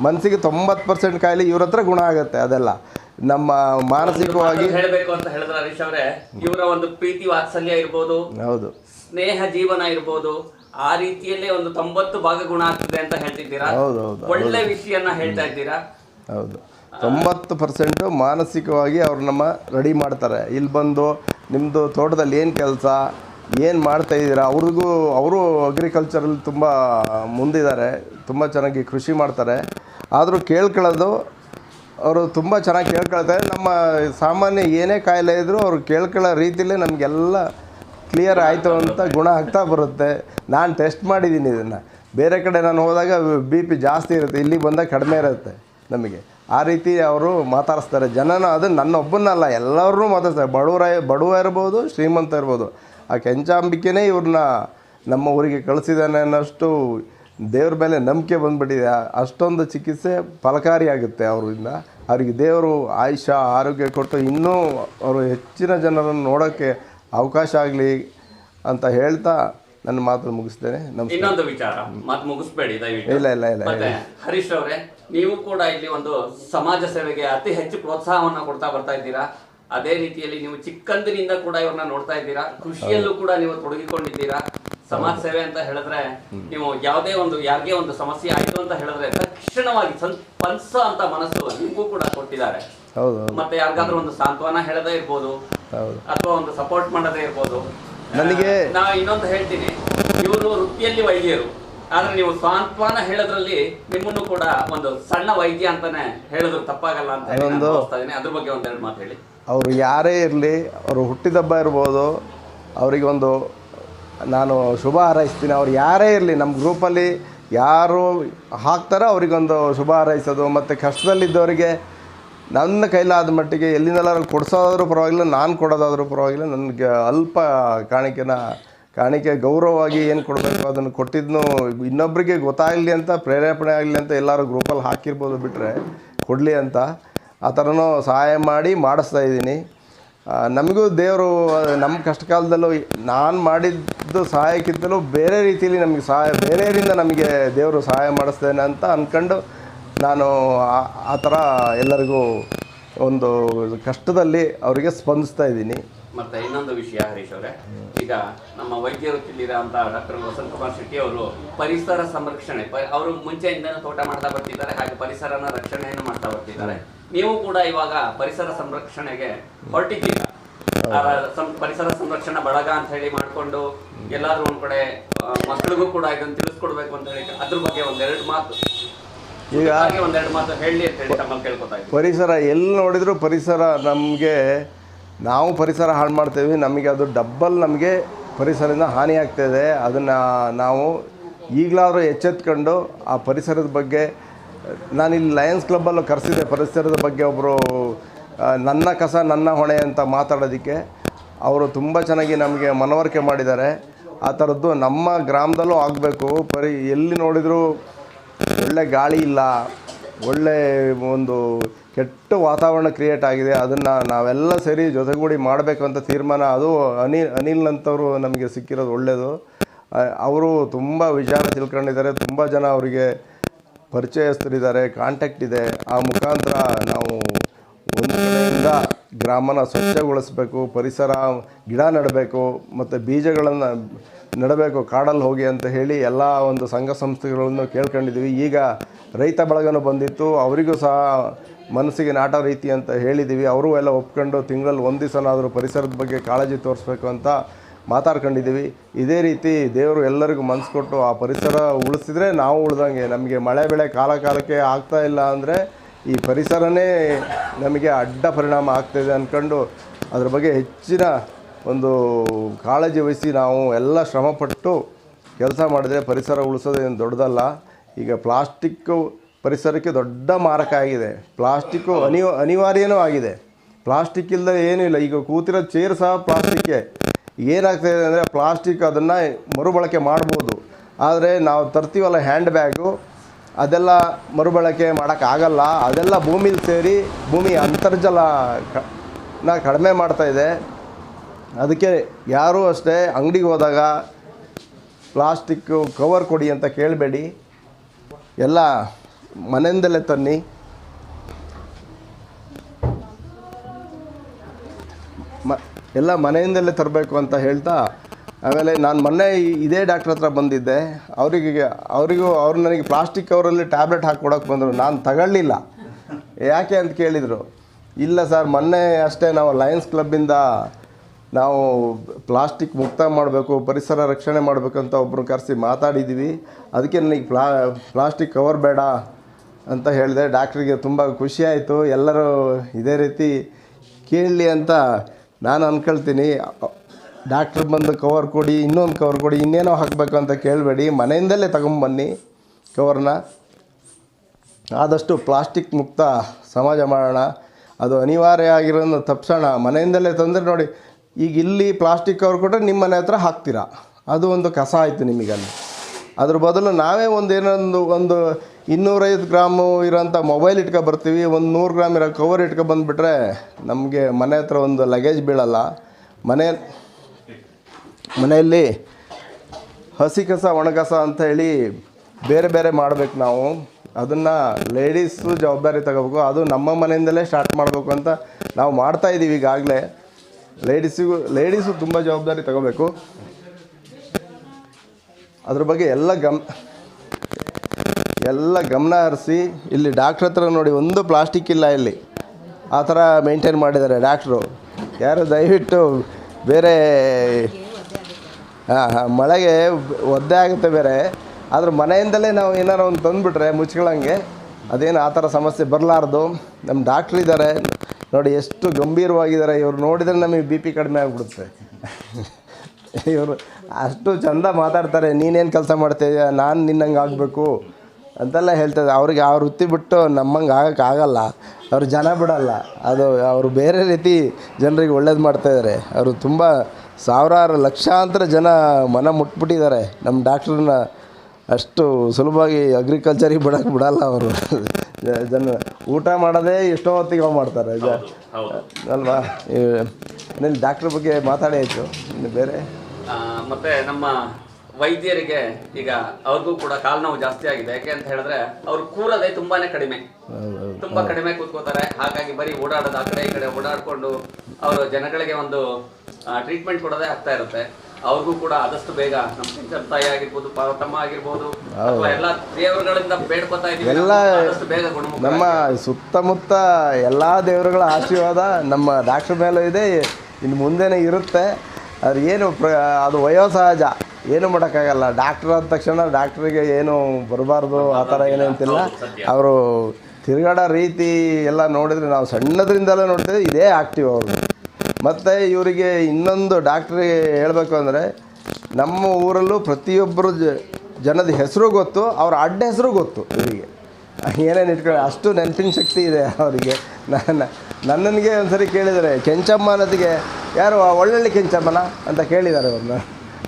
Speaker 7: ಮನಸ್ಸಿಗೆ ತೊಂಬತ್ತು ಪರ್ಸೆಂಟ್ ಕಾಯಿಲೆ ಇವ್ರ ಹತ್ರ ಗುಣ ಆಗುತ್ತೆ ಅದೆಲ್ಲ. ನಮ್ಮ ಮಾನಸಿಕವಾಗಿ
Speaker 1: ಹೇಳಬೇಕು ಅಂತ ಹೇಳಿದ್ರೆ ಹರೀಶ್ ಅವರೇ ಇವರ ಒಂದು ಪ್ರೀತಿ ವಾತ್ಸಲ್ಯ ಇರ್ಬೋದು
Speaker 7: ಹೌದು.
Speaker 1: ಸ್ನೇಹ ಜೀವನ ಇರ್ಬೋದು ಆ ರೀತಿಯಲ್ಲೇ ಒಂದು ತೊಂಬತ್ತು ಭಾಗ ಗುಣ ಆಗ್ತದೆ ಅಂತ ಹೇಳ್ತಿದ್ದೀರಾ?
Speaker 7: ಹೌದು, ಹೌದು,
Speaker 1: ಒಳ್ಳೆ ವಿಷಯನ ಹೇಳ್ತಾ ಇದ್ದೀರಾ?
Speaker 7: ಹೌದು. ತೊಂಬತ್ತು ಪರ್ಸೆಂಟು ಮಾನಸಿಕವಾಗಿ ಅವ್ರು ನಮ್ಮ ರೆಡಿ ಮಾಡ್ತಾರೆ. ಇಲ್ಲಿ ಬಂದು ನಿಮ್ಮದು ತೋಟದಲ್ಲಿ ಏನು ಕೆಲಸ ಏನು ಮಾಡ್ತಾ ಇದ್ದೀರಾ? ಅವ್ರಿಗೂ ಅವರು ಅಗ್ರಿಕಲ್ಚರಲ್ಲಿ ತುಂಬ ಮುಂದಿದ್ದಾರೆ. ತುಂಬ ಚೆನ್ನಾಗಿ ಕೃಷಿ ಮಾಡ್ತಾರೆ. ಆದರೂ ಕೇಳ್ಕೊಳ್ಳೋದು ಅವರು ತುಂಬ ಚೆನ್ನಾಗಿ ಕೇಳ್ಕೊಳ್ತಾರೆ. ನಮ್ಮ ಸಾಮಾನ್ಯ ಏನೇ ಕಾಯಿಲೆ ಇದ್ದರೂ ಅವ್ರು ಕೇಳ್ಕೊಳ್ಳೋ ರೀತಿಯಲ್ಲೇ ನಮಗೆಲ್ಲ ಕ್ಲಿಯರ್ ಆಯಿತು ಅಂತ ಗುಣ ಆಗ್ತಾ ಬರುತ್ತೆ. ನಾನು ಟೆಸ್ಟ್ ಮಾಡಿದ್ದೀನಿ ಇದನ್ನು. ಬೇರೆ ಕಡೆ ನಾನು ಹೋದಾಗ ಬಿ ಪಿ ಜಾಸ್ತಿ ಇರುತ್ತೆ. ಇಲ್ಲಿ ಬಂದಾಗ ಕಡಿಮೆ ಇರುತ್ತೆ ನಮಗೆ. ಆ ರೀತಿ ಅವರು ಮಾತಾಡಿಸ್ತಾರೆ. ಜನನ ಅದು ನನ್ನ ಒಬ್ಬನಲ್ಲ ಎಲ್ಲರೂ ಮಾತಾಡ್ತಾರೆ ಬಡವರ, ಬಡವ ಇರ್ಬೋದು, ಶ್ರೀಮಂತ ಇರ್ಬೋದು. ಆ ಕೆಂಚಾಂಬಿಕೆನೇ ಇವ್ರನ್ನ ನಮ್ಮ ಊರಿಗೆ ಕಳಿಸಿದ್ದಾನೆ ಅನ್ನೋಷ್ಟು ದೇವ್ರ ಮೇಲೆ ನಂಬಿಕೆ ಬಂದ್ಬಿಟ್ಟಿದೆ. ಅಷ್ಟೊಂದು ಚಿಕಿತ್ಸೆ ಫಲಕಾರಿಯಾಗುತ್ತೆ ಅವರಿಂದ. ಅವರಿಗೆ ದೇವರು ಆಯುಷ ಆರೋಗ್ಯ ಕೊಟ್ಟು ಇನ್ನೂ ಅವರು ಹೆಚ್ಚಿನ ಜನರನ್ನು ನೋಡೋಕ್ಕೆ ಅವಕಾಶ ಆಗಲಿ ಅಂತ ಹೇಳ್ತಾ ನನ್ನ ಮಾತು ಮುಗಿಸ್ತೇನೆ. ನಮಸ್ಕಾರ.
Speaker 1: ಇನ್ನೊಂದು ವಿಚಾರ. ಮಾತು ಮುಗಿಸ್ಬೇಡಿ ದಯವಿಟ್ಟು.
Speaker 7: ಇಲ್ಲ ಇಲ್ಲ ಇಲ್ಲ
Speaker 1: ಮತ್ತೆ ಹರೀಶ್ ಅವರೇ ನೀವು ಕೂಡ ಇಲ್ಲಿ ಒಂದು ಸಮಾಜ ಸೇವೆಗೆ ಅತಿ ಹೆಚ್ಚು ಪ್ರೋತ್ಸಾಹವನ್ನ ಕೊಡ್ತಾ ಬರ್ತಾ ಇದ್ದೀರಾ? ಅದೇ ರೀತಿಯಲ್ಲಿ ನೀವು ಚಿಕ್ಕಂದಿನಿಂದ ಕೂಡ ಇವ್ರನ್ನ ನೋಡ್ತಾ ಇದ್ದೀರಾ? ಕೃಷಿಯಲ್ಲೂ ಕೂಡ ನೀವು ತೊಡಗಿಕೊಂಡಿದ್ದೀರಾ? ಸಮಾಜ ಸೇವೆ ಅಂತ ಹೇಳಿದ್ರೆ ನೀವು ಯಾವುದೇ ಒಂದು ಯಾರಿಗೆ ಒಂದು ಸಮಸ್ಯೆ ಆಯಿತು ಅಂತ ಹೇಳಿದ್ರೆ ತಕ್ಷಣವಾಗಿ ಸ್ಪಂದಿಸ ಅಂತ ಮನಸ್ಸು ನಿಮಗೂ ಕೂಡ ಕೊಟ್ಟಿದ್ದಾರೆ. ಮತ್ತೆ ಯಾರಿಗಾದ್ರೂ ಒಂದು ಸಾಂತ್ವನ ಹೇಳದೇ ಇರ್ಬೋದು ಅಥವಾ ಒಂದು ಸಪೋರ್ಟ್ ಮಾಡದೇ ಇರ್ಬೋದು.
Speaker 7: ನನಗೆ-
Speaker 1: ನಾ ಇನ್ನೊಂದು ಹೇಳ್ತೀನಿ. ಇವರು ವೃತ್ತಿಯಲ್ಲಿ ವೈದ್ಯರು. ಆದ್ರೆ ನೀವು ಸಾಂತ್ವನ ಹೇಳೋದ್ರಲ್ಲಿ ನಿಮ್ಮನ್ನು ಕೂಡ ಒಂದು ಸಣ್ಣ ವೈದ್ಯ ಅಂತಾನೆ ಹೇಳಿದ್ರು ತಪ್ಪಾಗಲ್ಲ ಅಂತ ಹೇಳಿ ಅದ್ರ ಬಗ್ಗೆ ಒಂದೆರಡು ಮಾತು ಹೇಳಿ.
Speaker 7: ಅವರು ಯಾರೇ ಇರಲಿ ಅವರು ಹುಟ್ಟಿದಬ್ಬ ಇರ್ಬೋದು ಅವರಿಗೊಂದು ನಾನು ಶುಭ ಹಾರೈಸ್ತೀನಿ. ಅವ್ರು ಯಾರೇ ಇರಲಿ ನಮ್ಮ ಗ್ರೂಪಲ್ಲಿ ಯಾರು ಹಾಕ್ತಾರೋ ಅವರಿಗೊಂದು ಶುಭ ಹಾರೈಸೋದು, ಮತ್ತು ಕಷ್ಟದಲ್ಲಿದ್ದವರಿಗೆ ನನ್ನ ಕೈಲಾದ ಮಟ್ಟಿಗೆ ಎಲ್ಲಿಂದಲಾದ್ರೂ ಕೊಡಿಸೋದಾದ್ರೂ ಪರವಾಗಿಲ್ಲ, ನಾನು ಕೊಡೋದಾದರೂ ಪರವಾಗಿಲ್ಲ, ನನಗೆ ಅಲ್ಪ ಕಾಣಿಕೆನ, ಕಾಣಿಕೆ ಗೌರವವಾಗಿ ಏನು ಕೊಡಬೇಕು ಅದನ್ನು ಕೊಟ್ಟಿದ್ನು ಇನ್ನೊಬ್ಬರಿಗೆ ಗೊತ್ತಾಗಲಿ ಅಂತ, ಪ್ರೇರೇಪಣೆ ಆಗಲಿ ಅಂತ ಎಲ್ಲರೂ ಗ್ರೂಪಲ್ಲಿ ಹಾಕಿರ್ಬೋದು ಬಿಟ್ಟರೆ ಕೊಡಲಿ ಅಂತ. ಆ ಥರನೂ ಸಹಾಯ ಮಾಡಿ ಮಾಡಿಸ್ತಾ ಇದ್ದೀನಿ. ನಮಗೂ ದೇವರು ನಮ್ಮ ಕಷ್ಟ ಕಾಲದಲ್ಲೂ ನಾನು ಮಾಡಿದ್ದು ಸಹಾಯಕ್ಕಿಂತಲೂ ಬೇರೆ ರೀತಿಯಲ್ಲಿ ನಮಗೆ ಸಹಾಯ ಬೇರೆಯವರಿಂದ ನಮಗೆ ದೇವರು ಸಹಾಯ ಮಾಡಿಸ್ತೇನೆ ಅಂತ ಅಂದ್ಕೊಂಡು ನಾನು ಆ- ಥರ ಎಲ್ಲರಿಗೂ ಒಂದು ಕಷ್ಟದಲ್ಲಿ ಅವರಿಗೆ ಸ್ಪಂದಿಸ್ತಾ ಇದ್ದೀನಿ.
Speaker 1: ಮತ್ತೆ ಇನ್ನೊಂದು ವಿಷಯ ಹರೀಶ್ ಅವರೇ. ಈಗ ನಮ್ಮ ವೈದ್ಯರು ತಿಳಿದಂಥ ಡಾಕ್ಟರ್ ವಸಂತ ಕುಮಾರ್ ಶೆಟ್ಟಿ ಅವರು ಪರಿಸರ ಸಂರಕ್ಷಣೆ ಅವರು ಮುಂಚೆಯಿಂದನೂ ತೋಟ ಮಾಡ್ತಾ ಬರ್ತಿದ್ದಾರೆ ಹಾಗೆ ಪರಿಸರನ ರಕ್ಷಣೆಯನ್ನು ಮಾಡ್ತಾ ಬರ್ತಿದ್ದಾರೆ. ನೀವು ಕೂಡ ಇವಾಗ ಪರಿಸರ ಸಂರಕ್ಷಣೆಗೆ ಹೊರಟಿದ್ದೀರ? ಪರಿಸರ ಸಂರಕ್ಷಣಾ ಬಳಗ ಅಂತ ಹೇಳಿ ಮಾಡ್ಕೊಂಡು ಎಲ್ಲಾದ್ರೂ ಒಂದ್ ಕಡೆ ಮಕ್ಕಳಿಗೂ ಕೂಡ ಇದನ್ನ ತಿಳಿಸ್ಕೊಡ್ಬೇಕು ಅಂತ ಹೇಳಿ ಅದ್ರ ಬಗ್ಗೆ ಒಂದೆರಡು ಮಾತು.
Speaker 7: ಈಗ
Speaker 1: ಹಾಗೆ ಒಂದೆರಡು ಮಾತು ಹೇಳಿ ಅಂತ ಹೇಳಿ ತಮ್ಮಲ್ಲಿ ಕೇಳ್ಕೊತಾ
Speaker 7: ಪರಿಸರ ಎಲ್ಲಿ ನೋಡಿದ್ರು ಪರಿಸರ ನಮಗೆ ನಾವು ಪರಿಸರ ಹಾಳು ಮಾಡ್ತೇವೆ, ನಮಗೆ ಅದು ಡಬ್ಬಲ್ ನಮಗೆ ಪರಿಸರದಿಂದ ಹಾನಿ ಆಗ್ತಾಯಿದೆ ಅದನ್ನು ನಾವು ಈಗಲಾದರೂ ಎಚ್ಚೆತ್ಕೊಂಡು ಆ ಪರಿಸರದ ಬಗ್ಗೆ, ನಾನಿಲ್ಲಿ ಲಯನ್ಸ್ ಕ್ಲಬ್ಬಲ್ಲೂ ಕರೆಸಿದೆ ಪರಿಸರದ ಬಗ್ಗೆ ಒಬ್ಬರು ನನ್ನ ಕಸ ನನ್ನ ಹೊಣೆ ಅಂತ ಮಾತಾಡೋದಕ್ಕೆ. ಅವರು ತುಂಬ ಚೆನ್ನಾಗಿ ನಮಗೆ ಮನವರಿಕೆ ಮಾಡಿದ್ದಾರೆ. ಆ ಥರದ್ದು ನಮ್ಮ ಗ್ರಾಮದಲ್ಲೂ ಆಗಬೇಕು. ಪರಿ, ಎಲ್ಲಿ ನೋಡಿದರೂ ಒಳ್ಳೆ ಗಾಳಿ ಇಲ್ಲ, ಒಳ್ಳೆ ಒಂದು ಕೆಟ್ಟ ವಾತಾವರಣ ಕ್ರಿಯೇಟ್ ಆಗಿದೆ. ಅದನ್ನು ನಾವೆಲ್ಲ ಸೇರಿ ಜೊತೆಗೂಡಿ ಮಾಡಬೇಕು ಅಂತ ತೀರ್ಮಾನ ಅದು ಅನಿಲ್ ಅನಿಲ್ ಅಂತವರು ನಮಗೆ ಸಿಕ್ಕಿರೋದು ಒಳ್ಳೆಯದು ಅವರು ತುಂಬ ವಿಚಾರ ತಿಳ್ಕೊಂಡಿದ್ದಾರೆ. ತುಂಬ ಜನ ಅವರಿಗೆ ಪರಿಚಯಸ್ಥರಿದ್ದಾರೆ ಕಾಂಟ್ಯಾಕ್ಟ್ ಇದೆ. ಆ ಮುಖಾಂತರ ನಾವು ಒಂದು ಕಡೆಯಿಂದ ಗ್ರಾಮನ ಸ್ವಚ್ಛಗೊಳಿಸ್ಬೇಕು, ಪರಿಸರ, ಗಿಡ ನೆಡಬೇಕು, ಮತ್ತು ಬೀಜಗಳನ್ನು ನೆಡಬೇಕು, ಕಾಡಲ್ಲಿ ಹೋಗಿ ಅಂತ ಹೇಳಿ ಎಲ್ಲ ಒಂದು ಸಂಘ ಸಂಸ್ಥೆಗಳನ್ನು ಕೇಳ್ಕೊಂಡಿದ್ವಿ ಈಗ ರೈತ ಬಳಗನೂ ಬಂದಿತ್ತು. ಅವರಿಗೂ ಸಹ ಮನಸ್ಸಿಗೆ ನಾಟ ರೀತಿ ಅಂತ ಹೇಳಿದ್ದೀವಿ ಅವರು ಎಲ್ಲ ಒಪ್ಕೊಂಡು ತಿಂಗಳಲ್ಲಿ ಒಂದು ದಿವಸನಾದರೂ ಪರಿಸರದ ಬಗ್ಗೆ ಕಾಳಜಿ ತೋರಿಸ್ಬೇಕು ಅಂತ ಮಾತಾಡ್ಕೊಂಡಿದ್ದೀವಿ ಇದೇ ರೀತಿ ದೇವರು ಎಲ್ಲರಿಗೂ ಮನಸ್ಸು ಕೊಟ್ಟು ಆ ಪರಿಸರ ಉಳಿಸಿದ್ರೆ ನಾವು ಉಳ್ದಂಗೆ. ನಮಗೆ ಮಳೆ ಬೆಳೆ ಕಾಲ ಕಾಲಕ್ಕೆ ಆಗ್ತಾ ಇಲ್ಲ ಅಂದರೆ ಈ ಪರಿಸರನೇ ನಮಗೆ ಅಡ್ಡ ಪರಿಣಾಮ ಆಗ್ತಾಯಿದೆ ಅಂದ್ಕೊಂಡು ಅದ್ರ ಬಗ್ಗೆ ಹೆಚ್ಚಿನ ಒಂದು ಕಾಳಜಿ ವಹಿಸಿ ನಾವು ಎಲ್ಲ ಶ್ರಮಪಟ್ಟು ಕೆಲಸ ಮಾಡಿದರೆ ಪರಿಸರ ಉಳಿಸೋದೇನು ದೊಡ್ಡದಲ್ಲ. ಈಗ ಪ್ಲಾಸ್ಟಿಕ್ಕು ಪರಿಸರಕ್ಕೆ ದೊಡ್ಡ ಮಾರಕ ಆಗಿದೆ. ಪ್ಲಾಸ್ಟಿಕ್ಕು ಅನಿವ, ಅನಿವಾರ್ಯನೂ ಆಗಿದೆ. ಪ್ಲಾಸ್ಟಿಕ್ ಇಲ್ಲದೆ ಏನೂ ಇಲ್ಲ. ಈಗ ಕೂತಿರೋ ಚೇರ್ ಸಹ ಪ್ಲಾಸ್ಟಿಕ್ಕೇ ಏನಾಗ್ತಾಯಿದೆ ಅಂದರೆ ಪ್ಲಾಸ್ಟಿಕ್ ಅದನ್ನು ಮರುಬಳಕೆ ಮಾಡ್ಬೋದು. ಆದರೆ ನಾವು ತರ್ತೀವಲ್ಲ ಹ್ಯಾಂಡ್ ಬ್ಯಾಗು. ಅದೆಲ್ಲ ಮರುಬಳಕೆ ಮಾಡೋಕ್ಕಾಗಲ್ಲ. ಅದೆಲ್ಲ ಭೂಮಿಲಿ ಸೇರಿ ಭೂಮಿ ಅಂತರ್ಜಲ ನ ಕಡಿಮೆ ಇದೆ. ಅದಕ್ಕೆ ಯಾರೂ ಅಷ್ಟೇ ಅಂಗಡಿಗೆ ಹೋದಾಗ ಪ್ಲಾಸ್ಟಿಕ್ಕು ಕವರ್ ಕೊಡಿ ಅಂತ ಕೇಳಬೇಡಿ. ಎಲ್ಲ ಮನೆಯಿಂದಲೇ ತನ್ನಿ. ಮ, ಎಲ್ಲ ಮನೆಯಿಂದಲೇ ತರಬೇಕು ಅಂತ ಹೇಳ್ತಾ, ಆಮೇಲೆ ನಾನು ಮೊನ್ನೆ ಇದೇ ಡಾಕ್ಟ್ರ್ ಹತ್ರ ಬಂದಿದ್ದೆ. ಅವರಿಗೆ ಅವರಿಗೂ ಅವ್ರು ನನಗೆ ಪ್ಲಾಸ್ಟಿಕ್ ಕವರಲ್ಲಿ ಟ್ಯಾಬ್ಲೆಟ್ ಹಾಕಿ ಕೊಡೋಕೆ ಬಂದರು. ನಾನು ತಗೊಳ್ಳಿಲ್ಲ ಯಾಕೆ ಅಂತ ಕೇಳಿದರು. ಇಲ್ಲ ಸರ್, ಮೊನ್ನೆ ಅಷ್ಟೇ ನಾವು ಲಯನ್ಸ್ ಕ್ಲಬ್ಬಿಂದ ನಾವು ಪ್ಲಾಸ್ಟಿಕ್ ಮುಕ್ತ ಮಾಡಬೇಕು, ಪರಿಸರ ರಕ್ಷಣೆ ಮಾಡಬೇಕಂತ ಒಬ್ಬರು ಕರೆಸಿ ಮಾತಾಡಿದ್ದೀವಿ ಅದಕ್ಕೆ ನನಗೆ ಪ್ಲಾ ಪ್ಲಾಸ್ಟಿಕ್ ಕವರ್ ಬೇಡ. ಅಂತ ಹೇಳಿದೆ. ಡಾಕ್ಟ್ರಿಗೆ ತುಂಬ ಖುಷಿ ಆಯಿತು. ಎಲ್ಲರೂ ಇದೇ ರೀತಿ ಕೇಳಲಿ ಅಂತ ನಾನು ಅಂದ್ಕೊಳ್ತೀನಿ ಡಾಕ್ಟ್ರ್ ಬಂದು ಕವರ್ ಕೊಡಿ, ಇನ್ನೊಂದು ಕವರ್ ಕೊಡಿ, ಇನ್ನೇನೋ ಹಾಕಬೇಕು ಅಂತ ಕೇಳಬೇಡಿ. ಮನೆಯಿಂದಲೇ ತಗೊಂಬನ್ನಿ ಕವರ್ನ ಆದಷ್ಟು ಪ್ಲಾಸ್ಟಿಕ್ ಮುಕ್ತ ಸಮಾಜ ಮಾಡೋಣ. ಅದು ಅನಿವಾರ್ಯ ಆಗಿರೋದನ್ನು ತಪ್ಪಿಸೋಣ ಮನೆಯಿಂದಲೇ ತಂದರೆ ನೋಡಿ, ಈಗ ಇಲ್ಲಿ ಪ್ಲಾಸ್ಟಿಕ್ ಕವರ್ ಕೊಟ್ಟರೆ ನಿಮ್ಮ ಮನೆ ಹತ್ರ ಹಾಕ್ತೀರಾ? ಅದು ಒಂದು ಕಸ ಆಯಿತು ನಿಮಗಲ್ಲಿ. ಅದ್ರ ಬದಲು ನಾವೇ ಒಂದು ಏನೊಂದು, ಒಂದು ಇನ್ನೂರೈದು ಗ್ರಾಮು ಇರೋಂಥ ಮೊಬೈಲ್ ಇಟ್ಕೊ ಬರ್ತೀವಿ, ಒಂದು ನೂರು ಗ್ರಾಮ್ ಇರೋ ಕವರ್ ಇಟ್ಕೊ ಬಂದುಬಿಟ್ರೆ ನಮಗೆ ಮನೆ ಹತ್ರ ಒಂದು ಲಗೇಜ್ ಬೀಳಲ್ಲ. ಮನೆ, ಮನೆಯಲ್ಲಿ ಹಸಿ ಕಸ, ಒಣ ಕಸ ಅಂತ ಹೇಳಿ ಬೇರೆ ಬೇರೆ ಮಾಡಬೇಕು ನಾವು. ಅದನ್ನು ಲೇಡೀಸು ಜವಾಬ್ದಾರಿ ತಗೋಬೇಕು. ಅದು ನಮ್ಮ ಮನೆಯಿಂದಲೇ ಸ್ಟಾರ್ಟ್ ಮಾಡಬೇಕು ಅಂತ ನಾವು ಮಾಡ್ತಾ ಇದ್ದೀವಿ ಈಗಾಗಲೇ. ಲೇಡೀಸಿಗೂ ಲೇಡೀಸು ತುಂಬ ಜವಾಬ್ದಾರಿ ತಗೋಬೇಕು. ಅದ್ರ ಬಗ್ಗೆ ಎಲ್ಲ ಗಮ್, ಎಲ್ಲ ಗಮನ ಹರಿಸಿ ಇಲ್ಲಿ ಡಾಕ್ಟ್ರ್ ಹತ್ರ ನೋಡಿ ಒಂದು ಪ್ಲಾಸ್ಟಿಕ್ ಇಲ್ಲ ಇಲ್ಲಿ. ಆ ಥರ ಮೇಂಟೈನ್ ಮಾಡಿದ್ದಾರೆ ಡಾಕ್ಟ್ರು. ಯಾರು ದಯವಿಟ್ಟು ಬೇರೆ, ಹಾಂ ಹಾಂ, ಮಳೆಗೆ ಒದ್ದೆ ಆಗುತ್ತೆ ಬೇರೆ. ಆದ್ರೆ ಮನೆಯಿಂದಲೇ ನಾವು ಏನಾರು ಒಂದು ತಂದುಬಿಟ್ರೆ ಮುಚ್ಕೊಳ್ಳಂಗೆ, ಅದೇನು ಆ ಥರ ಸಮಸ್ಯೆ ಬರಲಾರ್ದು. ನಮ್ಮ ಡಾಕ್ಟ್ರ್ ಇದ್ದಾರೆ. ನೋಡಿ ಎಷ್ಟು ಗಂಭೀರವಾಗಿದ್ದಾರೆ. ಇವ್ರು ನೋಡಿದರೆ ನಮಗೆ ಬಿ ಪಿ ಕಡಿಮೆ ಆಗಿಬಿಡುತ್ತೆ. ಇವರು ಅಷ್ಟು ಚಂದ ಮಾತಾಡ್ತಾರೆ, ನೀನೇನು ಕೆಲಸ ಮಾಡ್ತೀಯ ನಾನು ನಿನ್ನಂಗೆ ಆಗಬೇಕು ಅಂತೆಲ್ಲ ಹೇಳ್ತದೆ ಅವ್ರಿಗೆ ಆ ವೃತ್ತಿ ಬಿಟ್ಟು ನಮ್ಮಂಗೆ ಆಗೋಕ್ಕಾಗಲ್ಲ ಅವ್ರು ಜನ ಬಿಡಲ್ಲ. ಅದು ಅವರು ಬೇರೆ ರೀತಿ ಜನರಿಗೆ ಒಳ್ಳೇದು ಮಾಡ್ತಾಯಿದ್ದಾರೆ ಅವರು ತುಂಬ ಸಾವಿರಾರು ಲಕ್ಷಾಂತರ ಜನ ಮನ ಮುಟ್ಬಿಟ್ಟಿದ್ದಾರೆ. ನಮ್ಮ ಡಾಕ್ಟ್ರನ್ನ ಅಷ್ಟು ಸುಲಭವಾಗಿ ಅಗ್ರಿಕಲ್ಚರಿಗೆ ಬಿಡೋಕ್ಕೆ ಬಿಡಲ್ಲ ಅವರು. ಜನ ಊಟ ಮಾಡೋದೇ ಎಷ್ಟೋ ಹೊತ್ತಿಗೆ ಮಾಡ್ತಾರೆ. ಅಲ್ವಾ? ಇಲ್ಲಿ ಡಾಕ್ಟ್ರ್ ಬಗ್ಗೆ ಮಾತಾಡಿ ಆಯಿತು ಇನ್ನು ಬೇರೆ?
Speaker 1: ಮತ್ತು ಮತ್ತೆ ನಮ್ಮ ವೈದ್ಯರಿಗೆ ಈಗ ಅವ್ರಿಗೂ ಕೂಡ ಕಾಲು ನೋವು ಜಾಸ್ತಿ ಆಗಿದೆ. ಯಾಕೆ ಅಂತ ಹೇಳಿದ್ರೆ ಅವ್ರು ಕೂರೋದೇ ತುಂಬಾನೇ ಕಡಿಮೆ. ತುಂಬಾ ಕಡಿಮೆ ಕೂತ್ಕೋತಾರೆ. ಹಾಗಾಗಿ ಬರೀ ಓಡಾಡೋದು ಆ ಕಡೆ ಈ ಕಡೆ ಓಡಾಡ್ಕೊಂಡು ಅವರು ಜನಗಳಿಗೆ ಒಂದು ಟ್ರೀಟ್ಮೆಂಟ್ ಕೊಡೋದೇ ಆಗ್ತಾ ಇರುತ್ತೆ. ಅವ್ರಿಗೂ ಕೂಡ ಆದಷ್ಟು ಬೇಗ ನಮ್ಮ ಟೀಚರ್ ತಾಯಿ ಆಗಿರ್ಬೋದು ಪಾರ್ವತಮ್ಮ ಆಗಿರ್ಬೋದು ಅಥವಾ ಎಲ್ಲ ದೇವರುಗಳಿಂದ ಬೇಡ್ಕೊತಾ ಇದ್ದೀವಿ
Speaker 7: ಎಲ್ಲ
Speaker 1: ಆದಷ್ಟು ಬೇಗ ಗುಣಮುಖ
Speaker 7: ನಮ್ಮ ಸುತ್ತಮುತ್ತ ಎಲ್ಲ ದೇವರುಗಳ ಆಶೀರ್ವಾದ ನಮ್ಮ ಡಾಕ್ಟ್ರ್ ಮೇಲೂ ಇದೆ ಇನ್ನು ಮುಂದೆನೇ ಇರುತ್ತೆ. ಅದು ಏನು ಪ್ರ ಅದು ವಯೋಸಹಜ ಏನು ಮಾಡೋಕ್ಕಾಗಲ್ಲ. ಡಾಕ್ಟ್ರ್ ಆದ ತಕ್ಷಣ ಡಾಕ್ಟ್ರಿಗೆ ಏನು ಬರಬಾರ್ದು ಆ ಥರ ಏನಂತಿಲ್ಲ ಅವರು ತಿರುಗಾಡೋ ರೀತಿ ಎಲ್ಲ ನೋಡಿದರೆ ನಾವು ಸಣ್ಣದ್ರಿಂದಲೇ ನೋಡ್ತೀವಿ ಇದೇ ಆಕ್ಟಿವ್ ಅವರು. ಮತ್ತು ಇವರಿಗೆ ಇನ್ನೊಂದು ಡಾಕ್ಟ್ರಿಗೆ ಹೇಳಬೇಕು ಅಂದರೆ ನಮ್ಮ ಊರಲ್ಲೂ ಪ್ರತಿಯೊಬ್ಬರು ಜನದ ಹೆಸರು ಗೊತ್ತು, ಅವ್ರ ಅಡ್ಡ ಹೆಸರು ಗೊತ್ತು ಇವರಿಗೆ. ಏನೇನು ಇಟ್ಕೊಳ್ಳಿ, ಅಷ್ಟು ನೆನಪಿನ ಶಕ್ತಿ ಇದೆ ಅವರಿಗೆ. ನನ್ನ, ನನ್ನನಿಗೆ ಒಂದ್ಸರಿ ಕೇಳಿದರೆ ಕೆಂಚಮ್ಮ ಅನ್ನೋದಕ್ಕೆ ಯಾರು ಒಳ್ಳೊಳ್ಳೆ ಕೆಂಚಮ್ಮನ ಅಂತ ಕೇಳಿದ್ದಾರೆ ಅವ್ರನ್ನ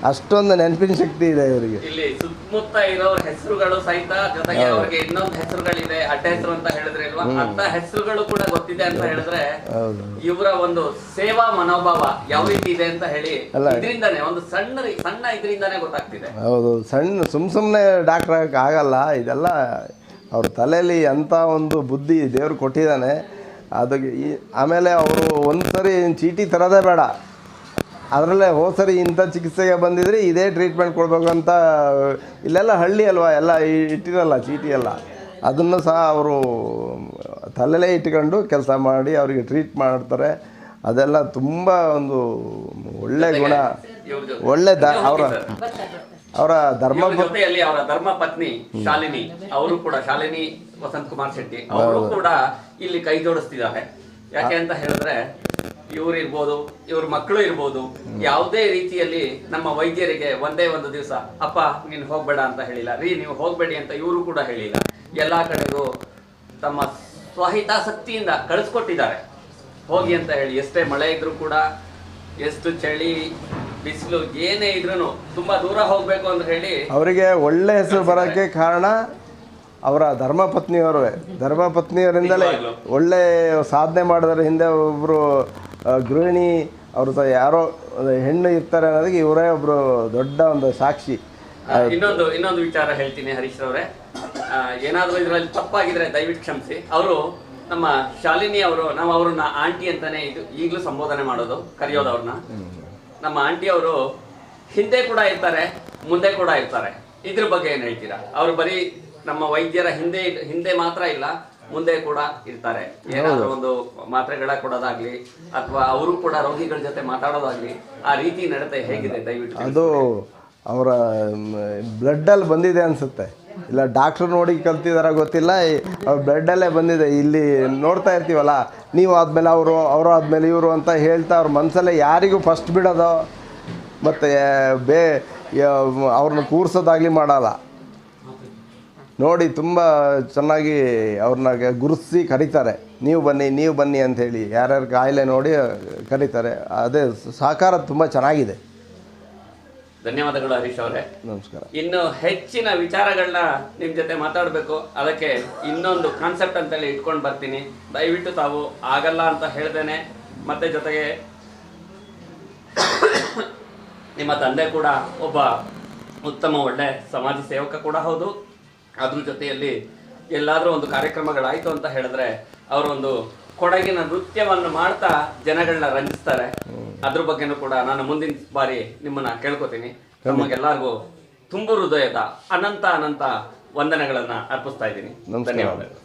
Speaker 7: ಅಷ್ಟೊಂದು ನೆನಪಿನ ಶಕ್ತಿ ಇದೆ ಇವರಿಗೆ.
Speaker 1: ಇಲ್ಲಿ ಸುತ್ತಮುತ್ತ ಇರೋ ಹೆಸರುಗಳು ಸಹಿತ ಜೊತೆಗೆ ಅವ್ರಿಗೆ ಇನ್ನೊಂದು ಹೆಸರುಗಳಿದೆ ಅಡ್ಡ ಹೆಸರು ಅಂತ ಹೇಳಿದ್ರೆ ಇಲ್ವಾ? ಅಂತ ಹೆಸರುಗಳು ಕೂಡ ಗೊತ್ತಿದೆ ಅಂತ ಹೇಳಿದ್ರೆ
Speaker 7: ಹೌದು.
Speaker 1: ಇವರ ಒಂದು ಸೇವಾ ಮನೋಭಾವ ಯಾವ ರೀತಿ ಇದೆ ಅಂತ ಹೇಳಿ. ಇದರಿಂದಾನೇ ಒಂದು ಸಣ್ಣ ಸಣ್ಣ ಇದರಿಂದಾನೇ ಗೊತ್ತಾಗ್ತಿದೆ.
Speaker 7: ಹೌದು ಸಣ್ಣ ಸುಮ್ ಸುಮ್ಮನೆ ಡಾಕ್ಟ್ರ್ ಆಗಕ್ಕೆ ಆಗಲ್ಲ ಇದೆಲ್ಲ ಅವ್ರ ತಲೆಯಲ್ಲಿ ಅಂಥ ಒಂದು ಬುದ್ಧಿ ದೇವ್ರು ಕೊಟ್ಟಿದ್ದಾನೆ ಅದಕ್ಕೆ ಆಮೇಲೆ ಅವರು ಒಂದ್ಸರಿ ಚೀಟಿ ತರೋದೇ ಬೇಡ. ಅದರಲ್ಲೇ ಹೋದ ಸರಿ ಇಂಥ ಚಿಕಿತ್ಸೆಗೆ ಬಂದಿದ್ರೆ ಇದೇ ಟ್ರೀಟ್ಮೆಂಟ್ ಕೊಡಬೇಕು ಅಂತ ಇಲ್ಲೆಲ್ಲ ಹಳ್ಳಿ ಅಲ್ವಾ ಎಲ್ಲ ಇಟ್ಟಿರಲ್ಲ ಚೀಟಿ ಎಲ್ಲ. ಅದನ್ನು ಸಹ ಅವರು ತಲೆಲೇ ಇಟ್ಕೊಂಡು ಕೆಲಸ ಮಾಡಿ ಅವರಿಗೆ ಟ್ರೀಟ್ ಮಾಡ್ತಾರೆ. ಅದೆಲ್ಲ ತುಂಬ ಒಂದು ಒಳ್ಳೆ ಗುಣ. ಒಳ್ಳೆ ದ ಅವರ ಅವರ ಧರ್ಮ
Speaker 1: ಜೊತೆಯಲ್ಲಿ ಅವರ ಧರ್ಮ ಪತ್ನಿ ಶಾಲಿನಿ ಅವರು ಕೂಡ ಶಾಲಿನಿ ವಸಂತ್ ಕುಮಾರ್ ಶೆಟ್ಟಿ. ಅವರು ಕೂಡ ಇಲ್ಲಿ ಕೈ ಜೋಡಿಸ್ತಿದ್ದಾರೆ. ಯಾಕೆ ಅಂತ ಹೇಳಿದ್ರೆ ಇವ್ರು ಇರ್ಬೋದು ಇವ್ರ ಮಕ್ಕಳು ಇರ್ಬೋದು ಯಾವುದೇ ರೀತಿಯಲ್ಲಿ ನಮ್ಮ ವೈದ್ಯರಿಗೆ ಒಂದೇ ಒಂದು ದಿವಸ ಅಪ್ಪ ನೀನು ಹೋಗ್ಬೇಡ ಅಂತ ಹೇಳಿಲ್ಲ. ರೀ ನೀವು ಹೋಗ್ಬೇಡಿ ಅಂತ ಇವರು ಕೂಡ ಹೇಳಿಲ್ಲ. ಎಲ್ಲಾ ಕಡೆಗೂ ತಮ್ಮ ಸ್ವಹಿತಾಸಕ್ತಿಯಿಂದ ಕಳಿಸ್ಕೊಟ್ಟಿದ್ದಾರೆ. ಹೋಗಿ ಅಂತ ಹೇಳಿ ಎಷ್ಟೇ ಮಳೆ ಇದ್ರೂ ಕೂಡ ಎಷ್ಟು ಚಳಿ ಬಿಸಿಲು ಏನೇ ಇದ್ರೂ ತುಂಬಾ ದೂರ ಹೋಗ್ಬೇಕು ಅಂತ ಹೇಳಿ
Speaker 7: ಅವರಿಗೆ ಒಳ್ಳೆ ಹೆಸರು ಬರೋಕ್ಕೆ ಕಾರಣ ಅವರ ಧರ್ಮಪತ್ನಿಯವರೇ ಧರ್ಮಪತ್ನಿಯವರಿಂದಲೇ ಒಳ್ಳೆ ಸಾಧನೆ ಮಾಡಿದ್ರೆ ಹಿಂದೆ ಒಬ್ಬರು ಗೃಹಿಣಿ ಅವ್ರ ಯಾರೋ ಹೆಣ್ಣು ಇರ್ತಾರೆ ಅನ್ನೋದಕ್ಕೆ ಇವರೇ ಒಬ್ಬರು ದೊಡ್ಡ ಒಂದು ಸಾಕ್ಷಿ.
Speaker 1: ಇನ್ನೊಂದು ಇನ್ನೊಂದು ವಿಚಾರ ಹೇಳ್ತೀನಿ ಹರೀಶ್ ಅವರೇ ಏನಾದರೂ ಇದರಲ್ಲಿ ತಪ್ಪಾಗಿದ್ರೆ ದಯವಿಟ್ಟು ಕ್ಷಮಿಸಿ. ಅವರು ನಮ್ಮ ಶಾಲಿನಿ ಅವರು, ನಾವು ಅವ್ರನ್ನ ಆಂಟಿ ಅಂತಾನೆ ಇದು ಈಗಲೂ ಸಂಬೋಧನೆ ಮಾಡೋದು, ಕರೆಯೋದು ಅವ್ರನ್ನ. ನಮ್ಮ ಆಂಟಿ ಅವರು ಹಿಂದೆ ಕೂಡ ಇರ್ತಾರೆ, ಮುಂದೆ ಕೂಡ ಇರ್ತಾರೆ. ಇದ್ರ ಬಗ್ಗೆ ಏನು ಹೇಳ್ತೀರಾ? ಅವರು ಬರೀ ನಮ್ಮ ವೈದ್ಯರ ಹಿಂದೆ ಹಿಂದೆ ಮಾತ್ರ ಇಲ್ಲ ಮುಂದೆ ಕೂಡ ಇರ್ತಾರೆ. ಏನಾದರೂ ಒಂದು ಮಾತ್ರೆಗಳ ಕೊಡೋದಾಗ್ಲಿ ಅಥವಾ ಅವರು ಕೂಡ ರೋಗಿಗಳ ಜೊತೆ ಮಾತಾಡೋದಾಗ್ಲಿ ಆ ರೀತಿ ನಡತೆ ಹೇಗಿದೆ ದಯವಿಟ್ಟು
Speaker 7: ಅದು ಅವರ ಬ್ಲಡ್ಡಲ್ಲಿ ಬಂದಿದೆ ಅನಿಸುತ್ತೆ. ಇಲ್ಲ ಡಾಕ್ಟರ್ ನೋಡಿ ಕಲ್ತಿದಾರ ಗೊತ್ತಿಲ್ಲ. ಅವ್ರ ಬ್ಲಡ್ಡಲ್ಲೇ ಬಂದಿದೆ. ಇಲ್ಲಿ ನೋಡ್ತಾ ಇರ್ತೀವಲ್ಲ ನೀವು ಆದಮೇಲೆ ಅವರು ಅವರು ಆದಮೇಲೆ ಇವರು ಅಂತ ಹೇಳ್ತಾ ಅವ್ರ ಮನಸ್ಸಲ್ಲೇ ಯಾರಿಗೂ ಫಸ್ಟ್ ಬಿಡೋದು. ಮತ್ತು ಬೇ ಅವ್ರನ್ನ ಕೂರ್ಸೋದಾಗ್ಲಿ ಮಾಡಲ್ಲ. ನೋಡಿ ತುಂಬ ಚೆನ್ನಾಗಿ ಅವ್ರನ್ನ ಗುರುತಿಸಿ ಕರೀತಾರೆ. ನೀವು ಬನ್ನಿ ನೀವು ಬನ್ನಿ ಅಂಥೇಳಿ ಯಾರ್ಯಾರ ಕಾಯಿಲೆ ನೋಡಿ ಕರೀತಾರೆ. ಅದೇ ಸಹಕಾರ ತುಂಬ ಚೆನ್ನಾಗಿದೆ.
Speaker 1: ಧನ್ಯವಾದಗಳು ಹರೀಶ್ ಅವರೇ.
Speaker 7: ನಮಸ್ಕಾರ.
Speaker 1: ಇನ್ನು ಹೆಚ್ಚಿನ ವಿಚಾರಗಳನ್ನ ನಿಮ್ಮ ಜೊತೆ ಮಾತಾಡಬೇಕು. ಅದಕ್ಕೆ ಇನ್ನೊಂದು ಕಾನ್ಸೆಪ್ಟ್ ಅಂತೇಳಿ ಇಟ್ಕೊಂಡು ಬರ್ತೀನಿ. ದಯವಿಟ್ಟು ತಾವು ಆಗಲ್ಲ ಅಂತ ಹೇಳ್ದೇನೆ. ಮತ್ತೆ ಜೊತೆಗೆ (coughs) ನಿಮ್ಮ ತಂದೆ ಕೂಡ ಒಬ್ಬ ಉತ್ತಮ ಒಳ್ಳೆ ಸಮಾಜ ಸೇವಕ ಕೂಡ ಹೌದು. ಅದ್ರ ಜೊತೆಯಲ್ಲಿ ಎಲ್ಲಾದರೂ ಒಂದು ಕಾರ್ಯಕ್ರಮಗಳಾಯಿತು ಅಂತ ಹೇಳಿದ್ರೆ ಅವರೊಂದು ಕೊಡಗಿನ ನೃತ್ಯವನ್ನು ಮಾಡ್ತಾ ಜನಗಳನ್ನ ರಂಜಿಸ್ತಾರೆ. ಅದ್ರ ಬಗ್ಗೆನೂ ಕೂಡ ನಾನು ಮುಂದಿನ ಬಾರಿ ನಿಮ್ಮನ್ನ ಕೇಳ್ಕೊತೀನಿ. ನಮಗೆಲ್ಲರಿಗೂ ತುಂಬ ಹೃದಯದ ಅನಂತ ಅನಂತ ವಂದನೆಗಳನ್ನ ಅರ್ಪಿಸ್ತಾ ಇದ್ದೀನಿ. ಧನ್ಯವಾದಗಳು.